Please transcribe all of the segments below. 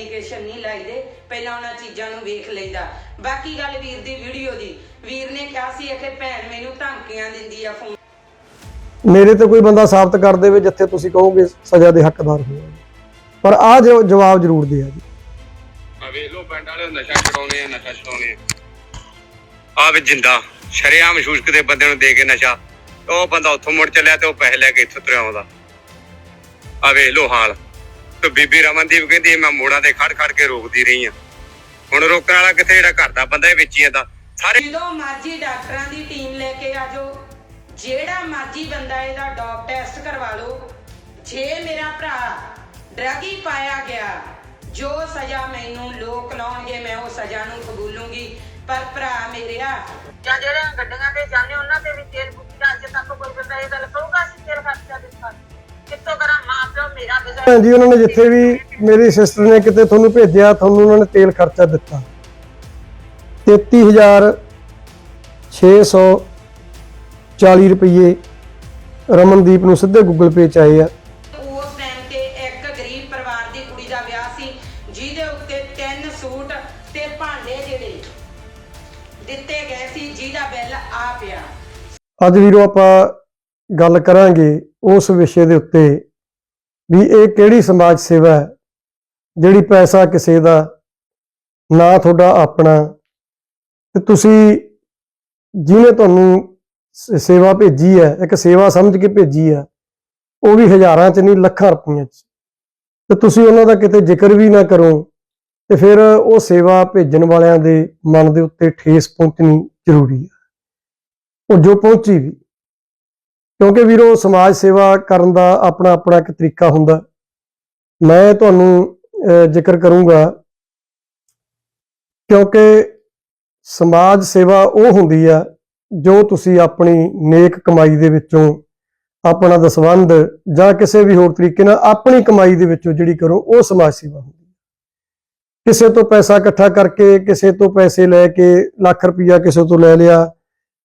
Medication ਨਹੀਂ ਲਾਈਦੇ ਪਹਿਲਾਂ ਉਹਨਾਂ ਚੀਜ਼ਾਂ ਨੂੰ ਵੇਖ ਲਈਦਾ ਬਾਕੀ ਗੱਲ ਵੀਰ ਦੀ ਵੀਡੀਓ ਦੀ ਵੀਰ ਨੇ ਕਿਹਾ ਸੀ ਕਿ ਭੈਣ ਮੈਨੂੰ ਧਮਕੀਆਂ ਦਿੰਦੀ ਆ ਫੋਨ ਮੇਰੇ ਤੇ ਕੋਈ ਬੰਦਾ ਸਾਬਤ ਕਰ ਦੇਵੇ ਜਿੱਥੇ ਤੁਸੀਂ ਕਹੋਗੇ ਸਜ਼ਾ ਦੇ ਹੱਕਦਾਰ ਹੋ। ਪਰ ਆ ਜੋ ਜਵਾਬ ਜ਼ਰੂਰ ਦਿਆ ਜੀ। ਆ ਵੇਖ ਲੋ ਪਿੰਡ ਵਾਲੇ ਨਸ਼ਾ ਛਡਾਉਣੇ ਆ ਨਸ਼ਾ ਛਡਾਉਣੇ ਆ। ਵੀ ਜਿੰਦਾ ਸ਼ਰਿਆਮ ਸ਼ੂਸ਼ਕ ਦੇ ਬੰਦੇ ਨੂੰ ਦੇ ਕੇ ਨਸ਼ਾ। ਉਹ ਬੰਦਾ ਉੱਥੋਂ ਮੁੜ ਚੱਲਿਆ ਤੇ ਉਹ ਪੈਸੇ ਲੈ ਕੇ ਇੱਥੋਂ ਤੁਰਿਆ ਆਉਂਦਾ। ਆ ਵੇਖ ਲੋ ਹਾਲ। ਤੇ ਬੀਬੀ ਰਮਨਦੀਪ ਕਹਿੰਦੀ, ਮੈਂ ਮੋੜਾਂ ਤੇ ਖੜ ਖੜ ਕੇ ਰੋਕਦੀ ਰਹੀ ਆ ਹੁਣ ਰੋਕਣ ਵਾਲਾ ਕਿੱਥੇ ਜਿਹੜਾ ਘਰ ਦਾ ਬੰਦਾ ਇਹ ਵੇਚੀ ਜਾਂਦਾ ਸਾਰੇ ਜਦੋਂ ਮਰਜ਼ੀ ਡਾਕਟਰਾਂ ਦੀ ਟੀਮ ਲੈ ਕੇ ਆ ਜਾਓ, ਜਿਹੜਾ ਮਰਜ਼ੀ ਬੰਦਾ ਇਹਦਾ ਡੋਪ ਟੈਸਟ ਕਰਵਾ ਲਓ, ਜੇ ਮੇਰਾ ਭਰਾ ਡਰਗ ਹੀ ਪਾਇਆ ਗਿਆ, ਜੋ ਸਜ਼ਾ ਮੈਨੂੰ ਲੋਕ ਲਾਉਣਗੇ, ਮੈਂ ਉਹ ਸਜ਼ਾ ਨੂੰ ਕਬੂਲੂੰਗੀ, ਪਰ ਭਰਾ ਮੇਰਿਆ, ਜਾਂ ਜਿਹੜੇ ਗੱਡੀਆਂ ਤੇ ਜਾਂਦੇ ਉਹਨਾਂ ਜੀ ਉਹਨਾਂ ਨੇ ਜਿੱਥੇ ਵੀ ਮੇਰੀ ਸਿਸਟਰ ਨੇ ਕਿਤੇ ਤੁਹਾਨੂੰ ਭੇਜਿਆ ਤੁਹਾਨੂੰ ਉਹਨਾਂ ਨੇ ਤੇਲ ਖਰਚਾ ਦਿੱਤਾ। 33640 ਰੁਪਏ ਰਮਨਦੀਪ ਨੂੰ ਸਿੱਧੇ ਗੂਗਲ ਪੇ ਚ ਆਏ ਆ। ਉਸ ਟਾਈਮ ਤੇ ਇੱਕ ਗਰੀਬ ਪਰਿਵਾਰ ਦੀ ਕੁੜੀ ਦਾ ਵਿਆਹ ਸੀ ਜਿਹਦੇ ਉੱਤੇ ਤਿੰਨ ਸੂਟ ਤੇ ਭਾਂਡੇ ਜਿਹੜੇ ਦਿੱਤੇ ਗਏ ਸੀ ਜਿਹਦਾ ਬਿੱਲ ਆ ਪਿਆ। ਅੱਜ ਵੀਰੋ ਆਪਾਂ ਗੱਲ ਕਰਾਂਗੇ ਉਸ ਵਿਸ਼ੇ ਦੇ ਉੱਤੇ। ਵੀ ਇਹ ਕਿਹੜੀ ਸਮਾਜ ਸੇਵਾ ਹੈ? ਜਿਹੜੀ ਪੈਸਾ ਕਿਸੇ ਦਾ, ਨਾ ਤੁਹਾਡਾ ਆਪਣਾ। ਤੇ ਤੁਸੀਂ ਜਿਹਨੇ ਤੁਹਾਨੂੰ ਸ- ਸੇਵਾ ਭੇਜੀ ਹੈ, ਇੱਕ ਸੇਵਾ ਸਮਝ ਕੇ ਭੇਜੀ ਹੈ, ਉਹ ਵੀ ਹਜ਼ਾਰਾਂ ਚ ਨਹੀਂ, ਲੱਖਾਂ ਰੁਪਈਆਂ ਚ। ਤੇ ਤੁਸੀਂ ਉਹਨਾਂ ਦਾ ਕਿਤੇ ਜ਼ਿਕਰ ਵੀ ਨਾ ਕਰੋ, ਤੇ ਫਿਰ ਉਹ ਸੇਵਾ ਭੇਜਣ ਵਾਲਿਆਂ ਦੇ ਮਨ ਦੇ ਉੱਤੇ ਠੇਸ ਪਹੁੰਚਣੀ ਜ਼ਰੂਰੀ ਹੈ। ਉਹ ਜੋ ਪਹੁੰਚੀ ਵੀ ਕਿਉਂਕਿ ਵੀਰੋ, ਸਮਾਜ ਸੇਵਾ ਕਰਨ ਦਾ ਆਪਣਾ ਆਪਣਾ ਇੱਕ ਤਰੀਕਾ ਹੁੰਦਾ। ਮੈਂ ਤੁਹਾਨੂੰ ਜ਼ਿਕਰ ਕਰੂੰਗਾ, ਕਿਉਂਕਿ ਸਮਾਜ ਸੇਵਾ ਉਹ ਹੁੰਦੀ ਆ, ਜੋ ਤੁਸੀਂ ਆਪਣੀ ਨੇਕ ਕਮਾਈ ਦੇ ਵਿੱਚੋਂ ਆਪਣਾ ਦਸਵੰਧ ਜਾਂ ਕਿਸੇ ਵੀ ਹੋਰ ਤਰੀਕੇ ਨਾਲ ਆਪਣੀ ਕਮਾਈ ਦੇ ਵਿੱਚੋਂ ਜਿਹੜੀ ਕਰੋ, ਉਹ ਸਮਾਜ ਸੇਵਾ ਹੁੰਦੀ ਹੈ ਕਿਸੇ ਤੋਂ ਪੈਸਾ ਇਕੱਠਾ ਕਰਕੇ, ਕਿਸੇ ਤੋਂ ਪੈਸੇ ਲੈ ਕੇ, ਲੱਖ ਰੁਪਈਆ ਕਿਸੇ ਤੋਂ ਲੈ ਲਿਆ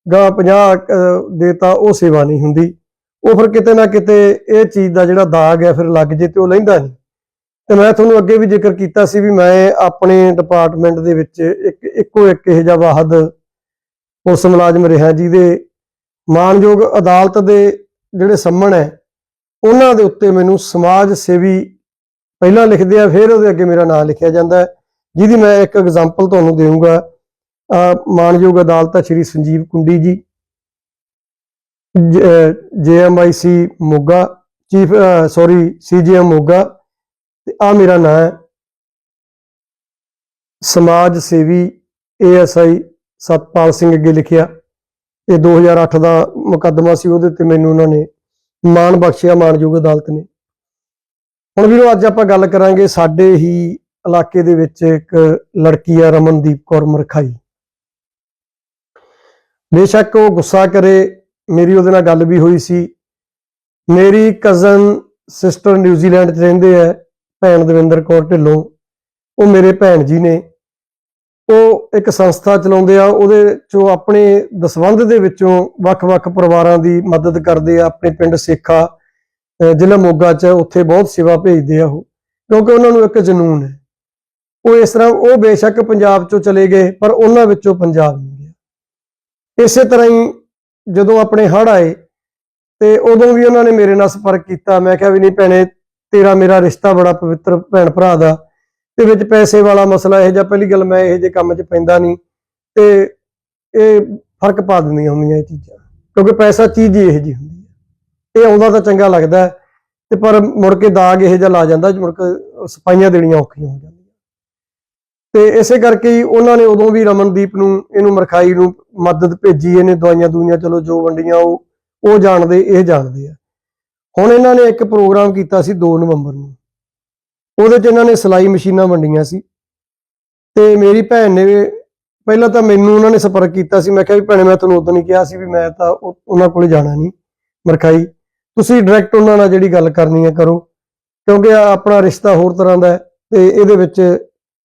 ਗਾ 50 ਦੇਤਾ, ਉਹ ਸੇਵਾ ਨਹੀਂ ਹੁੰਦੀ। ਉਹ ਫਿਰ ਕਿਤੇ ਨਾ ਕਿਤੇ ਇਹ ਚੀਜ਼ ਦਾ ਜਿਹੜਾ ਦਾਗ ਹੈ, ਫਿਰ ਲੱਗ ਜੇ ਤੇ ਉਹ ਲੈਂਦਾ ਨਹੀਂ। ਤੇ ਮੈਂ ਤੁਹਾਨੂੰ ਅੱਗੇ ਵੀ ਜ਼ਿਕਰ ਕੀਤਾ ਸੀ ਵੀ ਮੈਂ ਆਪਣੇ ਡਿਪਾਰਟਮੈਂਟ ਦੇ ਵਿੱਚ ਇੱਕ, ਇੱਕੋ ਇੱਕ ਇਹ ਜਿਹਾ ਵਾਹਦ ਪੁਲਿਸ ਮੁਲਾਜ਼ਮ ਰਿਹਾ, ਜਿਹਦੇ ਮਾਨਯੋਗ ਅਦਾਲਤ ਦੇ ਜਿਹੜੇ ਸੰਮਣ ਹੈ, ਉਹਨਾਂ ਦੇ ਉੱਤੇ ਮੈਨੂੰ ਸਮਾਜ ਸੇਵੀ ਪਹਿਲਾਂ ਲਿਖਦੇ ਆ, ਫਿਰ ਉਹਦੇ ਅੱਗੇ ਮੇਰਾ ਨਾਮ ਲਿਖਿਆ ਜਾਂਦਾ ਜਿਹਦੀ ਮੈਂ ਇੱਕ ਐਗਜ਼ਾਮਪਲ ਤੁਹਾਨੂੰ ਦੇਵਾਂਗਾ ਮਾਨਯੋਗ ਅਦਾਲਤ ਆ Shri Sanjeev Kundi ji GMIC Moga, chief sorry CGM Moga, ਤੇ ਆ ਮੇਰਾ ਨਾਮ ਹੈ। ਸਮਾਜ ਸੇਵੀ ਏਐਸਆਈ ਸਤਪਾਲ ਸਿੰਘ ਅੱਗੇ ਲਿਖਿਆ। ਇਹ 2008 ਦਾ ਮੁਕੱਦਮਾ ਸੀ, ਉਹਦੇ ਤੇ ਮੈਨੂੰ ਉਹਨਾਂ ਨੇ ਮਾਣ ਬਖਸ਼ਿਆ, ਮਾਨਯੋਗ ਅਦਾਲਤ ਨੇ। ਹੁਣ ਵੀਰੋ, ਅੱਜ ਆਪਾਂ ਗੱਲ ਕਰਾਂਗੇ ਸਾਡੇ ਹੀ ਇਲਾਕੇ ਦੇ ਵਿੱਚ ਇੱਕ ਲੜਕੀ ਆ ਰਮਨਦੀਪ ਕੌਰ ਮਰਖਾਈ। ਬੇਸ਼ੱਕ ਉਹ ਗੁੱਸਾ ਕਰੇ, ਮੇਰੀ ਉਹਦੇ ਨਾਲ ਗੱਲ ਵੀ ਹੋਈ ਸੀ। ਮੇਰੀ ਕਜ਼ਨ ਸਿਸਟਰ ਨਿਊਜ਼ੀਲੈਂਡ 'ਚ ਰਹਿੰਦੇ ਆ, ਭੈਣ ਦਵਿੰਦਰ ਕੌਰ ਢਿੱਲੋਂ। ਉਹ ਮੇਰੇ ਭੈਣ ਜੀ ਨੇ। ਉਹ ਇੱਕ ਸੰਸਥਾ ਚਲਾਉਂਦੇ ਆ, ਉਹਦੇ ਚੋਂ ਆਪਣੇ ਦਸਵੰਧ ਦੇ ਵਿੱਚੋਂ ਵੱਖ-ਵੱਖ ਪਰਿਵਾਰਾਂ ਦੀ ਮਦਦ ਕਰਦੇ ਆ, ਆਪਣੇ ਪਿੰਡ ਸੇਖਾ ਜ਼ਿਲ੍ਹਾ ਮੋਗਾ 'ਚ ਉੱਥੇ ਬਹੁਤ ਸੇਵਾ ਭੇਜਦੇ ਆ ਉਹ, ਕਿਉਂਕਿ ਉਹਨਾਂ ਨੂੰ ਇੱਕ ਜਨੂਨ ਹੈ। ਉਹ ਇਸ ਤਰ੍ਹਾਂ ਉਹ ਬੇਸ਼ੱਕ ਪੰਜਾਬ 'ਚੋਂ ਚਲੇ ਗਏ, ਪਰ ਉਹਨਾਂ ਵਿੱਚੋਂ ਪੰਜਾਬ ਨਹੀਂ। ਇਸੇ ਤਰ੍ਹਾਂ ਹੀ ਜਦੋਂ ਆਪਣੇ ਹੜ੍ਹ ਆਏ ਤੇ ਉਦੋਂ ਵੀ ਉਹਨਾਂ ਨੇ ਮੇਰੇ ਨਾਲ ਸੰਪਰਕ ਕੀਤਾ। ਮੈਂ ਕਿਹਾ ਵੀ ਨਹੀਂ ਭੈਣੇ, ਤੇਰਾ ਮੇਰਾ ਰਿਸ਼ਤਾ ਬੜਾ ਪਵਿੱਤਰ ਭੈਣ ਭਰਾ ਦਾ। ਤੇ ਵਿੱਚ ਪੈਸੇ ਵਾਲਾ ਮਸਲਾ ਇਹ ਜਿਹਾ, ਪਹਿਲੀ ਗੱਲ ਮੈਂ ਇਹ ਜੇ ਕੰਮ 'ਚ ਪੈਂਦਾ ਨਹੀਂ ਤੇ ਇਹ ਫ਼ਰਕ ਪਾ ਦਿੰਦੀਆਂ ਹੁੰਦੀਆਂ ਇਹ ਚੀਜ਼ਾਂ। ਕਿਉਂਕਿ ਪੈਸਾ ਚੀਜ਼ ਹੀ ਇਹ ਜੀ ਹੁੰਦੀ ਹੈ। ਇਹ ਆਉਂਦਾ ਤਾਂ ਚੰਗਾ ਲੱਗਦਾ ਤੇ ਪਰ ਮੁੜ ਕੇ ਦਾਗ ਇਹ ਜਿਹਾ ਲਾ ਜਾਂਦਾ, ਮੁੜ ਕੇ ਸਫਾਈਆਂ ਦੇਣੀਆਂ ਔਖੀਆਂ ਹੋ ਜਾਂਦੀਆਂ। ਤੇ ਇਸੇ ਕਰਕੇ ਹੀ ਉਹਨਾਂ ਨੇ ਉਦੋਂ ਵੀ ਰਮਨਦੀਪ ਨੂੰ, ਇਹਨੂੰ ਮਰਖਾਈ ਨੂੰ ਮਦਦ ਭੇਜੀ, ਇਹਨੇ ਦਵਾਈਆਂ ਦੂਈਆਂ ਚਲੋ ਜੋ ਵੰਡੀਆਂ ਉਹ ਉਹ ਜਾਣਦੇ, ਇਹ ਜਾਣਦੇ ਆ। ਹੁਣ ਇਹਨਾਂ ਨੇ ਇੱਕ ਪ੍ਰੋਗਰਾਮ ਕੀਤਾ ਸੀ 2 ਨਵੰਬਰ ਨੂੰ। ਉਹਦੇ 'ਚ ਇਹਨਾਂ ਨੇ ਸਿਲਾਈ ਮਸ਼ੀਨਾਂ ਵੰਡੀਆਂ ਸੀ। ਤੇ ਮੇਰੀ ਭੈਣ ਨੇ ਪਹਿਲਾਂ ਤਾਂ ਮੈਨੂੰ ਉਹਨਾਂ ਨੇ ਸੰਪਰਕ ਕੀਤਾ ਸੀ। ਮੈਂ ਕਿਹਾ ਵੀ ਭੈਣੇ, ਮੈਂ ਤੁਹਾਨੂੰ ਉਦੋਂ ਹੀ ਕਿਹਾ ਸੀ ਵੀ ਮੈਂ ਤਾਂ ਉਹਨਾਂ ਕੋਲੇ ਜਾਣਾ ਨਹੀਂ, ਮਰਖਾਈ। ਤੁਸੀਂ ਡਾਇਰੈਕਟ ਉਹਨਾਂ ਨਾਲ ਜਿਹੜੀ ਗੱਲ ਕਰਨੀ ਹੈ ਕਰੋ, ਕਿਉਂਕਿ ਆਪਣਾ ਰਿਸ਼ਤਾ ਹੋਰ ਤਰ੍ਹਾਂ ਦਾ ਹੈ ਤੇ ਇਹਦੇ ਵਿੱਚ